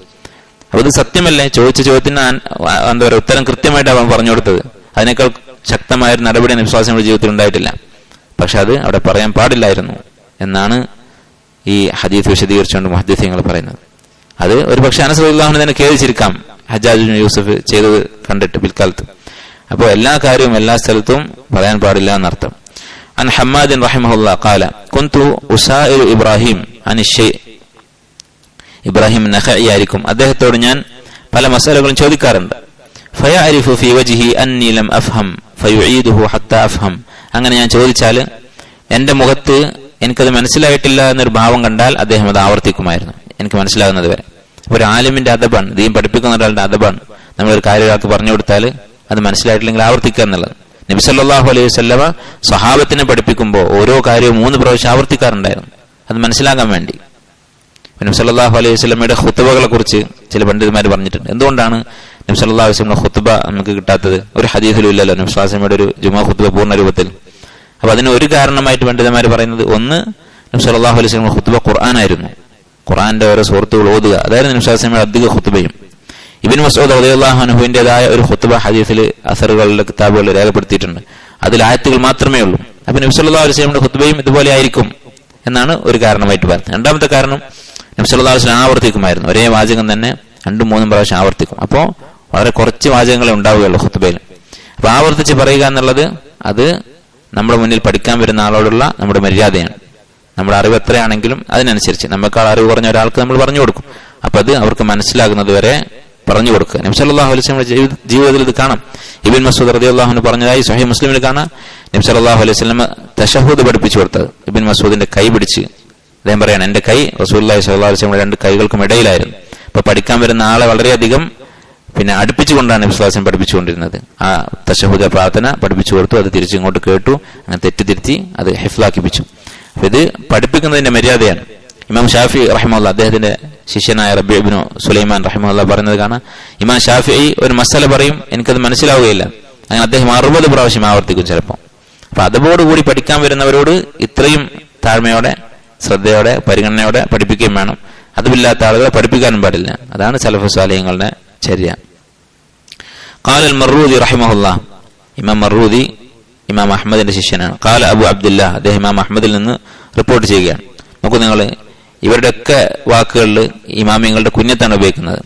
അപ്പൊ ഇത് സത്യമല്ലേ? ചോദിച്ച ചോദ്യത്തിന് എന്താ പറയുക ഉത്തരം കൃത്യമായിട്ട് അവൻ പറഞ്ഞു കൊടുത്തത്. അതിനേക്കാൾ ശക്തമായ ഒരു നടപടി വിശ്വാസികളുടെ ജീവിതത്തിൽ ഉണ്ടായിട്ടില്ല. പക്ഷെ അത് അവിടെ പറയാൻ പാടില്ലായിരുന്നു എന്നാണ് ഈ ഹദീസ് വിശദീകരിച്ചുകൊണ്ട് മുഹദ്ദീസ്യങ്ങൾ പറയുന്നത്. അത് ഒരു പക്ഷെ അനസുല്ലാഹിനെ തന്നെ ഖേദിച്ചിരിക്കാം. ഹജാജ് യൂസഫ് ചെയ്തത് കണ്ടിട്ട് പിൽക്കാലത്ത് അപ്പോൾ എല്ലാ കാര്യവും എല്ലാ സ്ഥലത്തും പറയാൻ പാടില്ല എന്നർത്ഥം عن حماد رحمه الله قال كنت أسائل إبراهيم عن الشيء ഇബ്രാഹിം നഖഇ ആയിരിക്കും അദ്ദേഹത്തോട് ഞാൻ പല മസാലകളും ചോദിക്കാറുണ്ട് ഫയഅരിഫു ഫി വജ്ഹി അന്നി ലം അഫ്ഹം ഫയുഈദുഹു ഹത്താ അഫ്ഹം അങ്ങനെ ഞാൻ ചോദിച്ചാൽ എന്റെ മുഖത്ത് എനിക്കത് മനസ്സിലായിട്ടില്ല എന്നൊരു ഭാവം കണ്ടാൽ അദ്ദേഹം അത് ആവർത്തിക്കുമായിരുന്നു എനിക്ക് മനസ്സിലാകുന്നത് വരെ ഒരു ആലിമിന്റെ അദബാണ് ദീൻ പഠിപ്പിക്കുന്ന ഒരാളുടെ അദബാണ് നമ്മളൊരു കാര്യം ഒരാൾക്ക് പറഞ്ഞു കൊടുത്താൽ അത് മനസ്സിലായിട്ടില്ലെങ്കിൽ ആവർത്തിക്കുക എന്നുള്ളത്. നബി സല്ലല്ലാഹു അലൈഹി വസല്ലമ സ്വഹാബത്തിനെ പഠിപ്പിക്കുമ്പോൾ ഓരോ കാര്യവും മൂന്ന് പ്രാവശ്യം ആവർത്തിക്കാറുണ്ടായിരുന്നു. അത് മനസ്സിലാക്കാൻ വേണ്ടി. നബി സല്ലല്ലാഹു അലൈഹി വസല്ലമയുടെ ഹുത്തുബകളെ കുറിച്ച് ചില പണ്ഡിതന്മാർ പറഞ്ഞിട്ടുണ്ട്. എന്തുകൊണ്ടാണ് നബി അലൈഹി വസല്ലമയുടെ ഖുത്ബ നമുക്ക് കിട്ടാത്തത്? ഒരു ഹദീസിലും ഇല്ലല്ലോ. നബി ഒരു ജുമാ ഹുത്തുബ പൂർണ രൂപത്തിൽ. അപ്പൊ അതിന് ഒരു കാരണമായിട്ട് പണ്ഡിതന്മാർ പറയുന്നത് ഒന്ന് നബി സല്ലല്ലാഹു അലൈഹി വസല്ലമയുടെ ഹുത്തുബ ഖുർആനായിരുന്നു. ഖുർആന്റെ ഓരോ സുഹൃത്തുക്കൾ ഓതുക. അതായിരുന്നു നബി സ്വലാസ്ലമയുടെ അധിക ഹുത്തുബയും ഇബിൻ മസൂദ് റളിയല്ലാഹു അൻഹുവിന്റേതായ ഒരു ഹുത്തുബ ഹദീസിൽ അസറുകളുടെ കിതാബുകൾ രേഖപ്പെടുത്തിയിട്ടുണ്ട്. അതിൽ ആയത്തുകൾ മാത്രമേ ഉള്ളൂ. അപ്പൊ നബി സല്ലല്ലാഹു അലൈഹി വസല്ലമയുടെ ഖുത്ബയും ഇതുപോലെ ആയിരിക്കും എന്നാണ് ഒരു കാരണമായിട്ട് പറഞ്ഞത് രണ്ടാമത്തെ കാരണം നബി സല്ലല്ലാഹു അലൈഹി വസല്ലം ആവർത്തിക്കുമായിരുന്നു. ഒരേ വാചകം തന്നെ രണ്ടും മൂന്നും പ്രാവശ്യം ആവർത്തിക്കും. അപ്പോൾ വളരെ കുറച്ച് വാചകങ്ങളെ ഉണ്ടാവുകയുള്ളൂ ഹുത്തുബയിൽ അപ്പൊ ആവർത്തിച്ച് പറയുക എന്നുള്ളത് അത് നമ്മുടെ മുന്നിൽ പഠിക്കാൻ വരുന്ന ആളോടുള്ള നമ്മുടെ മര്യാദയാണ്. നമ്മുടെ അറിവ് എത്രയാണെങ്കിലും അതിനനുസരിച്ച്. നമുക്കാൾ അറിവ് കുറഞ്ഞ ഒരാൾക്ക് നമ്മൾ പറഞ്ഞു കൊടുക്കും. അപ്പൊ അത് അവർക്ക് മനസ്സിലാകുന്നത് വരെ പറഞ്ഞു കൊടുക്കുക. നബ്സല്ലാഹു അലൈഹി സ്വലമിന്റെ ജീവിത- ജീവിതത്തിൽ ഇത് കാണാം. ഇബിൻ മസൂദ് റതി അള്ളാഹുന് പറഞ്ഞതായി സഹി മുസ്ലിമിൽ കാണാം. നബ്സല്ലാഹു അലൈഹി സ്വലമ തഷഹൂദ് പഠിപ്പിച്ചു കൊടുത്തത്. ഇബിൻ മസൂദിന്റെ കൈ പിടിച്ച് അദ്ദേഹം പറയാണ് എന്റെ കൈ റസൂല്ലാഹി സല്ലാ അലൈഹി സ്വലമിയുടെ രണ്ട് കൈകൾക്കും ഇടയിലായിരുന്നു. അപ്പൊ പഠിക്കാൻ വരുന്ന ആളെ വളരെയധികം പിന്നെ അടുപ്പിച്ചുകൊണ്ടാണ് വിശ്വാസം പഠിപ്പിച്ചുകൊണ്ടിരുന്നത്. ആ തശഹുദ പ്രാർത്ഥന പഠിപ്പിച്ചു കൊടുത്തു. അത് തിരിച്ചിങ്ങോട്ട് കേട്ടു. അങ്ങനെ തെറ്റിതിരുത്തി അത് ഹിഫ്ലാക്കിപ്പിച്ചു. ഇത് പഠിപ്പിക്കുന്നതിന്റെ മര്യാദയാണ്. ഇമാം ഷാഫി റഹിമുള്ള അദ്ദേഹത്തിന്റെ ശിഷ്യനായ റബി ഇബിനു സുലൈമാൻ റഹിമുള്ള പറഞ്ഞത് കാണാം. ഇമാം ഷാഫി ഒരു മസല പറയും എനിക്കത് മനസ്സിലാവുകയില്ല. അങ്ങനെ അദ്ദേഹം അറുപത് പ്രാവശ്യം ആവർത്തിക്കും ചിലപ്പോൾ. അപ്പൊ അതോടുകൂടി പഠിക്കാൻ വരുന്നവരോട് ഇത്രയും താഴ്മയോടെ ശ്രദ്ധയോടെ പരിഗണനയോടെ പഠിപ്പിക്കുകയും വേണം. അതുമില്ലാത്ത ആളുകളെ പഠിപ്പിക്കാനും പാടില്ല. അതാണ് സലഫുസ്വാലയങ്ങളുടെ ചര്യ. കാലൽ മറൂദി റഹിമഹുല്ല. ഇമാം മറൂദി ഇമാം അഹമ്മദിന്റെ ശിഷ്യനാണ്. കാല അബു അബ്ദുല്ല അദ്ദേഹം ഇമാം അഹമ്മദിൽ നിന്ന് റിപ്പോർട്ട് ചെയ്യുകയാണ്. നോക്കൂ നിങ്ങൾ ഇവരുടെയൊക്കെ വാക്കുകളിൽ ഇമാമിങ്ങളുടെ കുഞ്ഞത്താണ് ഉപയോഗിക്കുന്നത്.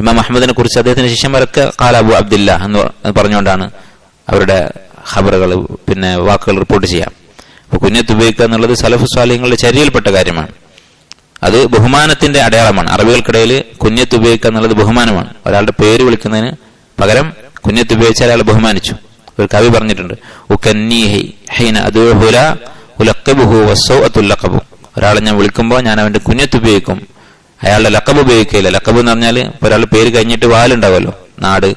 ഇമാം അഹമ്മദിനെ കുറിച്ച് അദ്ദേഹത്തിന്റെ ശിഷ്യന്മാരൊക്കെ കാല അബു അബ്ദുല്ല എന്ന് പറഞ്ഞുകൊണ്ടാണ് അവരുടെ ഖബറുകൾ പിന്നെ വാക്കുകൾ റിപ്പോർട്ട് ചെയ്യാം അപ്പൊ കുഞ്ഞത്ത് ഉപയോഗിക്കുക എന്നുള്ളത് സലഫു സ്വാലിങ്ങളുടെ ചര്യയിൽപ്പെട്ട കാര്യമാണ്. അത് ബഹുമാനത്തിന്റെ അടയാളമാണ്. അറബികൾക്കിടയിൽ കുഞ്ഞത്ത് ഉപയോഗിക്കുക എന്നുള്ളത് ബഹുമാനമാണ്. ഒരാളുടെ പേര് വിളിക്കുന്നതിന് പകരം കുഞ്ഞത്ത് ഉപയോഗിച്ചാൽ അയാൾ ബഹുമാനിച്ചു. ഒരു കവി പറഞ്ഞിട്ടുണ്ട്. ഹൈന ഒരാളെ ഞാൻ വിളിക്കുമ്പോൾ ഞാൻ അവന്റെ കുഞ്ഞത്ത് ഉപയോഗിക്കും. അയാളുടെ ലക്കബ് ഉപയോഗിക്കില്ല ലക്കബ് എന്ന് പറഞ്ഞാൽ ഒരാൾ പേര് കഴിഞ്ഞിട്ട് വാലുണ്ടാവുമല്ലോ നാട്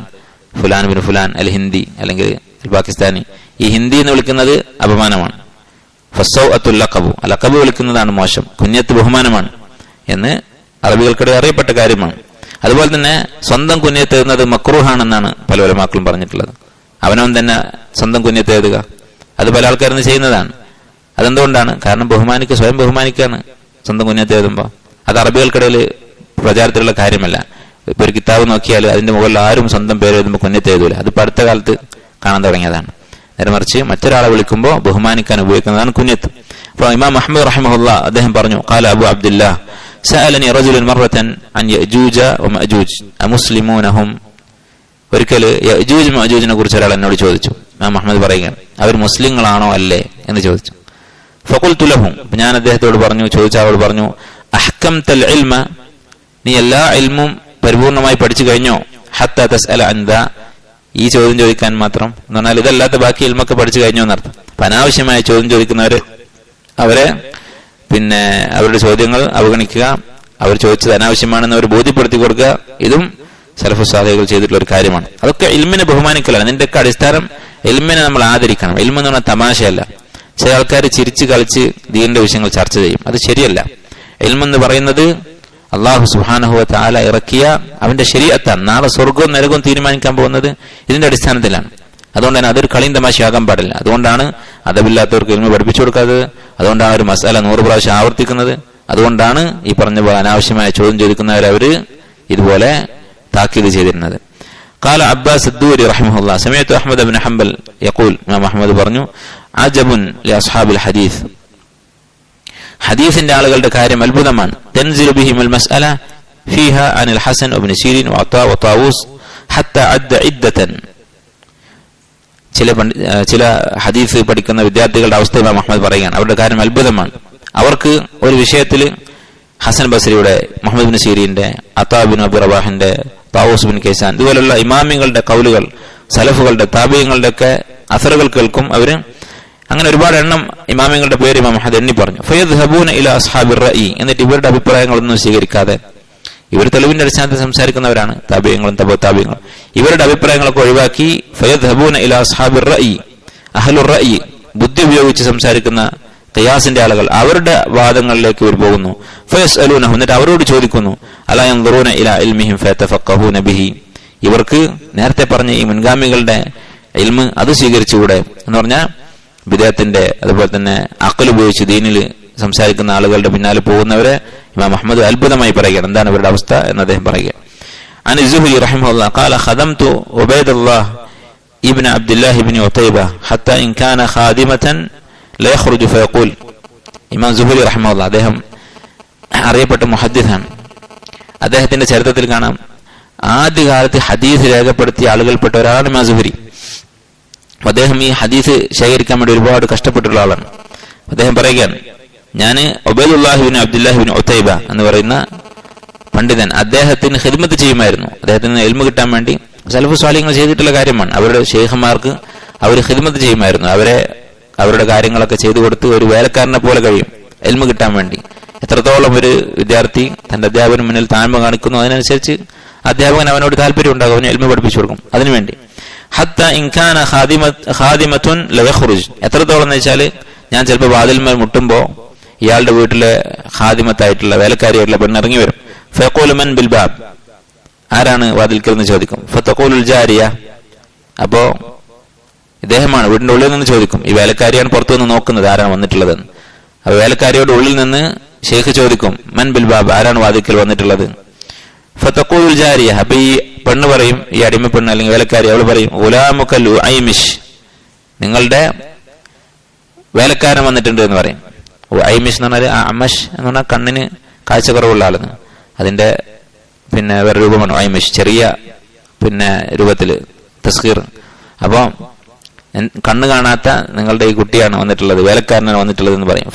ഫുലാൻ ബിൻ ഫുലാൻ അൽ ഹിന്ദി അല്ലെങ്കിൽ പാകിസ്ഥാനി. ഈ ഹിന്ദി എന്ന് വിളിക്കുന്നത് അപമാനമാണ്. ഫസൗ അത്തുൽ ലക്കബു ലഖബ് വിളിക്കുന്നതാണ് മോശം. കുഞ്ഞത്ത് ബഹുമാനമാണ് എന്ന് അറബികൾക്കിടെ അറിയപ്പെട്ട കാര്യമാണ്. അതുപോലെ തന്നെ സ്വന്തം കുഞ്ഞത്ത് എന്നത് മക്രൂഹാണെന്നാണ് പല ഒലമാക്കളും പറഞ്ഞിട്ടുള്ളത്. അവനവൻ തന്നെ സ്വന്തം കുഞ്ഞത്ത് എഴുതുക അത് പല ആൾക്കാരും ചെയ്യുന്നതാണ് അതെന്തുകൊണ്ടാണ് കാരണം ബഹുമാനിക്കുക സ്വയം ബഹുമാനിക്കുകയാണ് സ്വന്തം കുഞ്ഞത്ത് എഴുതുമ്പോൾ അത് അറബികൾക്കിടയിൽ പ്രചാരത്തിലുള്ള കാര്യമല്ല ഇപ്പൊ ഒരു കിതാബ് നോക്കിയാൽ അതിന്റെ മുകളിൽ ആരും സ്വന്തം പേര് എഴുതുമ്പോൾ കുഞ്ഞത്ത് എഴുതൂല അതിപ്പോ അടുത്ത കാലത്ത് കാണാൻ തുടങ്ങിയതാണ് നേരെ മറിച്ച് മറ്റൊരാളെ വിളിക്കുമ്പോൾ ബഹുമാനിക്കാൻ ഉപയോഗിക്കുന്നതാണ് കുഞ്ഞത്ത് അപ്പോൾ ഇമാം അഹമ്മദ് റഹിമഹുല്ല അദ്ദേഹം പറഞ്ഞു കാല അബു അബ്ദുല്ല سألني رجل مرة عن يأجوج ومأجوج أمسلمون هم ഒരിക്കൽ യജൂജ് മജൂജിനെ കുറിച്ച് ഒരാൾ എന്നോട് ചോദിച്ചു. മാം അഹമ്മദ് പറയുകയാണ്. അവർ മുസ്ലിങ്ങളാണോ അല്ലേ? എന്ന് ചോദിച്ചു. ഫകുൽ തുലഹും ഞാൻ അദ്ദേഹത്തോട് പറഞ്ഞു ചോദിച്ച അവൾ പറഞ്ഞു അഹ്കം തൽ ഇൽമ. നീ എല്ലാ ഇൽമും പരിപൂർണമായി പഠിച്ചു കഴിഞ്ഞോ? ഹത്ത തസ് അല അന്ത ഈ ചോദ്യം ചോദിക്കാൻ മാത്രം. എന്ന് പറഞ്ഞാൽ ഇതല്ലാത്ത ബാക്കി ഇൽമൊക്കെ പഠിച്ചു കഴിഞ്ഞോ എന്നർത്ഥം. അപ്പൊ അനാവശ്യമായ ചോദ്യം ചോദിക്കുന്നവര് അവരെ പിന്നെ അവരുടെ ചോദ്യങ്ങൾ അവഗണിക്കുക. അവർ ചോദിച്ചത് അനാവശ്യമാണെന്ന് അവർ ബോധ്യപ്പെടുത്തി കൊടുക്കുക. ഇതും സലഫു സാധകൾ ചെയ്തിട്ടുള്ള ഒരു കാര്യമാണ്. അതൊക്കെ ഇൽമിനെ ബഹുമാനിക്കലാണ്. നിന്റെയൊക്കെ അടിസ്ഥാനം എൽമിനെ നമ്മൾ ആദരിക്കണം. എൽമ എന്ന് പറഞ്ഞാൽ തമാശയല്ല. ചില ആൾക്കാർ ചിരിച്ച് കളിച്ച് ദീനിന്റെ വിഷയങ്ങൾ ചർച്ച ചെയ്യും. അത് ശരിയല്ല. എൽമെന്ന് പറയുന്നത് അള്ളാഹു സുഹാനഹുവ താല ഇറക്കിയ അവന്റെ ശരീരത്താണ് നാളെ സ്വർഗവും നരകവും തീരുമാനിക്കാൻ പോകുന്നത് ഇതിന്റെ അടിസ്ഥാനത്തിലാണ്. അതുകൊണ്ട് തന്നെ അതൊരു കളിയും തമാശയാകാൻ പാടില്ല. അതുകൊണ്ടാണ് അതവില്ലാത്തവർക്ക് എൽമ പഠിപ്പിച്ചു കൊടുക്കാത്തത്. അതുകൊണ്ടാണ് ഒരു മസാല നൂറ് പ്രാവശ്യം ആവർത്തിക്കുന്നത്. അതുകൊണ്ടാണ് ഈ പറഞ്ഞ പോലെ അനാവശ്യമായ ചോദ്യം ചോദിക്കുന്നവരവര് ഇതുപോലെ താക്കീത് ചെയ്തിരുന്നത്. കാല അബ്ബാസ് അദ്ദൂരി റഹ്മുല്ല സമയത്ത് അഹമ്മദ് അബിൻ ഹംബൽ യക്കൂൽ അഹമ്മദ് പറഞ്ഞു അജബുൻ അസ്ഹാബുൽ ഹദീസ് ഹദീസിന്റെ ആളുകളുടെ കാര്യം അത്ഭുതമാണ്. തൻസിലു മസ്അല ഫീഹ അനിൽ ഹസൻ അബിൻ ഹത്ത ഇദ്ദതൻ ചില ചില ഹദീസ് പഠിക്കുന്ന വിദ്യാർത്ഥികളുടെ അവസ്ഥ മുഹമ്മദ് പറയുകയാണ്. അവരുടെ കാര്യം അത്ഭുതമാണ്. അവർക്ക് ഒരു വിഷയത്തിൽ ഹസൻ ബസരിയുടെ മുഹമ്മദ് ബിൻ സീരീന്റെ അത്താബിൻ അബുറബാഹിന്റെ താവൂസ് ബിൻ കേസാൻ. ഇതുപോലുള്ള ഇമാമിങ്ങളുടെ കൗലുകൾ സലഫുകളുടെ താബിയങ്ങളുടെ ഒക്കെ അസറുകൾ കേൾക്കും അവർ. അങ്ങനെ ഒരുപാട് എണ്ണം ഇമാമിങ്ങളുടെ പേര് ഇമാം അഹദ് എണ്ണി പറഞ്ഞു. ഫയ്യദ് ഹബൂൻ ഇല അസ്ഹാബിർ റഈ. എന്നിട്ട് ഇവരുടെ അഭിപ്രായങ്ങളൊന്നും സ്വീകരിക്കാതെ ഇവർ തെളിവിന്റെ അടിസ്ഥാനത്തിൽ സംസാരിക്കുന്നവരാണ്. താബിയങ്ങളും തബോ താബിയങ്ങളും ഇവരുടെ അഭിപ്രായങ്ങളൊക്കെ ഒഴിവാക്കി ഫയ്യദ് ഹബൂൻ ഇല അസ്ഹാബിർ റഈ അഹലുർ ബുദ്ധി ഉപയോഗിച്ച് സംസാരിക്കുന്ന ഖിയാസിന്റെ ആളുകൾ. അവരുടെ വാദങ്ങളിലേക്ക് ഇവർ പോകുന്നു. ഫയസ് അലൂനഹു എന്നിട്ട് അവരോട് ചോദിക്കുന്നു അലായം ഇല ഇൽമിഹിം ഫയതഫഖഹൂന ബിഹി ഇവർക്ക് നേരത്തെ പറഞ്ഞ ഈ മുൻഗാമികളുടെ ഇൽമ് അത് സ്വീകരിച്ചുകൂടെ എന്ന് പറഞ്ഞാൽ വിദേഹത്തിന്റെ അതുപോലെ തന്നെ അക്കൽ ഉപയോഗിച്ച് ദീനിൽ സംസാരിക്കുന്ന ആളുകളുടെ പിന്നാലെ പോകുന്നവരെ ഇമാം മുഹമ്മദ് അത്ഭുതമായി പറയുകയാണ് എന്താണ് ഇവരുടെ അവസ്ഥ എന്ന് അദ്ദേഹം പറയുക عن الزهري رحمه الله قال خدمت عبيد الله ابن عبد الله بن عتيبة حتى إن كان خادمة لا يخرج فيقول ഇമാം സുഹുരി റഹ്മുള്ള അദ്ദേഹം അറിയപ്പെട്ട മുഹദ്ദിസാണ് അദ്ദേഹത്തിന്റെ ചരിത്രത്തിൽ കാണാം. ആദ്യകാലത്ത് ഹദീസ് രേഖപ്പെടുത്തിയ ആളുകൾപ്പെട്ട ഒരാളാണ് ഇമാം സുഹുരി. അദ്ദേഹം ഈ ഹദീസ് ശേഖരിക്കാൻ വേണ്ടി ഒരുപാട് കഷ്ടപ്പെട്ടുള്ള ആളാണ്. അദ്ദേഹം പറയുകയാണ് ഞാൻ ഒബൈദുല്ലാഹിബിൻ അബ്ദുല്ലാഹിബിൻ ഒത്തൈബ എന്ന് പറയുന്ന പണ്ഡിതൻ അദ്ദേഹത്തിന് ഹിദ്മത്ത് ചെയ്യുമായിരുന്നു. അദ്ദേഹത്തിന് എൽമ കിട്ടാൻ വേണ്ടി സലഫു സ്വാലിങ്ങൾ ചെയ്തിട്ടുള്ള കാര്യമാണ്. അവരുടെ ഷെയ്ഖന്മാർക്ക് അവർ ഹിദ്മത്ത് ചെയ്യുമായിരുന്നു. അവരെ അവരുടെ കാര്യങ്ങളൊക്കെ ചെയ്തു കൊടുത്ത് ഒരു വേലക്കാരനെ പോലെ കഴിയും. എൽമ കിട്ടാൻ വേണ്ടി. എത്രത്തോളം ഒരു വിദ്യാർത്ഥി തന്റെ അധ്യാപകന് മുന്നിൽ താഴ്മ കാണിക്കുന്നു അതിനനുസരിച്ച് അധ്യാപകൻ അവനോട് താല്പര്യം ഉണ്ടാകും അവന് എൽമ പഠിപ്പിച്ചു കൊടുക്കും. അതിനുവേണ്ടി. ഹത്ത ഇൻഖാന ഹാദിമത്തുൻ ലയഖുറുജ്. എത്രത്തോളം എന്ന് വെച്ചാൽ ഞാൻ ചിലപ്പോൾ വാതിൽമേൽ മുട്ടുമ്പോൾ ഇയാളുടെ വീട്ടിലെ ഹാദിമത്തായിട്ടുള്ള വേലക്കാരിയായിട്ടുള്ള പെണ്ണിറങ്ങി വരും. ഫെക്കോലുമൻ ബിൽബാബ് ആരാണ് വാതിൽക്കൽ എന്ന് ചോദിക്കും. ഫത്തക്കോലുൽ ജാരിയ. അപ്പോ ഇദ്ദേഹമാണ് വീടിന്റെ ഉള്ളിൽ നിന്ന് ചോദിക്കും ഈ വേലക്കാരിയാണ് പുറത്തു നിന്ന് നോക്കുന്നത് ആരാണ് വന്നിട്ടുള്ളതെന്ന്. അപ്പൊ വേലക്കാരിയുടെ ഉള്ളിൽ നിന്ന് ഷെയ്ഖ് ചോദിക്കും മൻ ബിൽബാബ് ആരാണ് വാദിക്കൽ വന്നിട്ടുള്ളത്? ഫത്തക്കൂൽ ജാരിയ അപ്പൊ ഈ പെണ്ണ് പറയും ഈ അടിമ പെണ്ണ് അല്ലെങ്കിൽ വേലക്കാരി അവൾ പറയും ഉലാമുക്കല്ലു ഐമിഷ് നിങ്ങളുടെ വേലക്കാരൻ വന്നിട്ടുണ്ട് എന്ന് പറയും. ഐമിഷ് എന്ന് പറഞ്ഞാൽ അമഷ് എന്ന് പറഞ്ഞാൽ കണ്ണിന് കാഴ്ച കുറവുള്ള ആളെന്ന് അതിന്റെ പിന്നെ വേറെ രൂപമാണ് ഐമിഷ് ചെറിയ പിന്നെ രൂപത്തിൽ തസ്കീർ അപ്പോൾ കണ്ണ് കാണാത്ത നിങ്ങളുടെ ഈ കുട്ടിയാണ് വന്നിട്ടുള്ളത് വേലക്കാരനാണ് വന്നിട്ടുള്ളത് എന്ന് പറയും.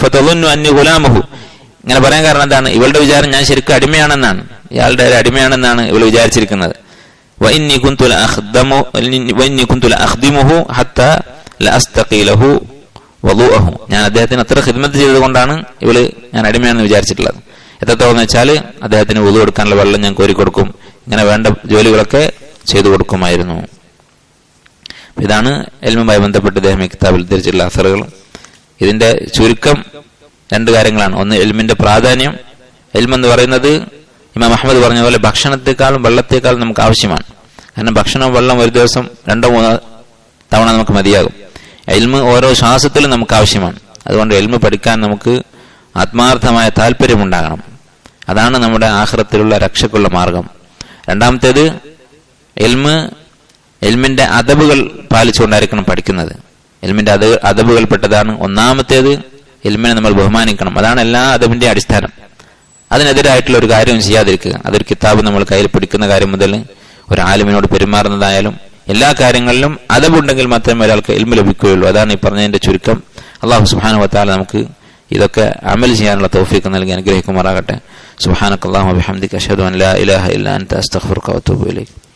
ഗുലാമഹു. ഇങ്ങനെ പറയാൻ കാരണം എന്താണ്? ഇവളുടെ വിചാരം ഞാൻ ശരിക്കും അടിമയാണെന്നാണ്. ഇയാളുടെ ഒരു അടിമയാണെന്നാണ് ഇവൾ വിചാരിച്ചിരിക്കുന്നത്. ഞാൻ അദ്ദേഹത്തിന് അത്ര ഹിദ്മത്ത് ചെയ്തുകൊണ്ടാണ് ഇവൾ ഞാൻ അടിമയാണെന്ന് വിചാരിച്ചിട്ടുള്ളത്. എത്രത്തോളം വെച്ചാൽ അദ്ദേഹത്തിന് ഒതു കൊടുക്കാനുള്ള വെള്ളം ഞാൻ കോരി കൊടുക്കും. ഇങ്ങനെ വേണ്ട ജോലികളൊക്കെ ചെയ്തു കൊടുക്കുമായിരുന്നു. ഇതാണ് എൽമുമായി ബന്ധപ്പെട്ട് ഇദ്ദേഹം കിതാബിൽ ധരിച്ചിട്ടുള്ള അസറുകൾ. ഇതിന്റെ ചുരുക്കം രണ്ട് കാര്യങ്ങളാണ്. ഒന്ന് എൽമിന്റെ പ്രാധാന്യം. എൽമെന്ന് പറയുന്നത് ഇമാം അഹമ്മദ് പറഞ്ഞ പോലെ ഭക്ഷണത്തെക്കാളും വെള്ളത്തെക്കാളും നമുക്ക് ആവശ്യമാണ്. കാരണം ഭക്ഷണം വെള്ളം ഒരു ദിവസം രണ്ടോ മൂന്നോ തവണ നമുക്ക് മതിയാകും. എൽമ് ഓരോ ശ്വാസത്തിലും നമുക്ക് ആവശ്യമാണ്. അതുകൊണ്ട് എൽമ് പഠിക്കാൻ നമുക്ക് ആത്മാർത്ഥമായ താല്പര്യമുണ്ടാകണം അതാണ് നമ്മുടെ ആഹ്റത്തിലുള്ള രക്ഷക്കുള്ള മാർഗം. രണ്ടാമത്തേത് എൽമ് എൽമിന്റെ അതബുകൾ പാലിച്ചുകൊണ്ടായിരിക്കണം പഠിക്കുന്നത്. എൽമിന്റെ അത് അതബുകൾപ്പെട്ടതാണ് ഒന്നാമത്തേത് എൽമിനെ നമ്മൾ ബഹുമാനിക്കണം. അതാണ് എല്ലാ അതിന്റെ അടിസ്ഥാനം. അതിനെതിരായിട്ടുള്ള ഒരു കാര്യവും ചെയ്യാതിരിക്കുക. അതൊരു കിതാബ് നമ്മൾ കയ്യിൽ പിടിക്കുന്ന കാര്യം മുതൽ ഒരു ആലിമിനോട് പെരുമാറുന്നതായാലും എല്ലാ കാര്യങ്ങളിലും അതവുണ്ടെങ്കിൽ മാത്രമേ ഒരാൾക്ക് എൽമ ലഭിക്കുകയുള്ളൂ. അതാണ് ഈ പറഞ്ഞതിന്റെ ചുരുക്കം. അള്ളാഹു സുബാനു വത്താല നമുക്ക് ഇതൊക്കെ അമൽ ചെയ്യാനുള്ള തൗഫീക്ക് നൽകി അനുഗ്രഹിക്കുമാറാകട്ടെ. സുബാനക്കല്ലാഹു അഷദു അൻ ലാ ഇലാഹ ഇല്ല വഅതൂബു ഇലൈക്.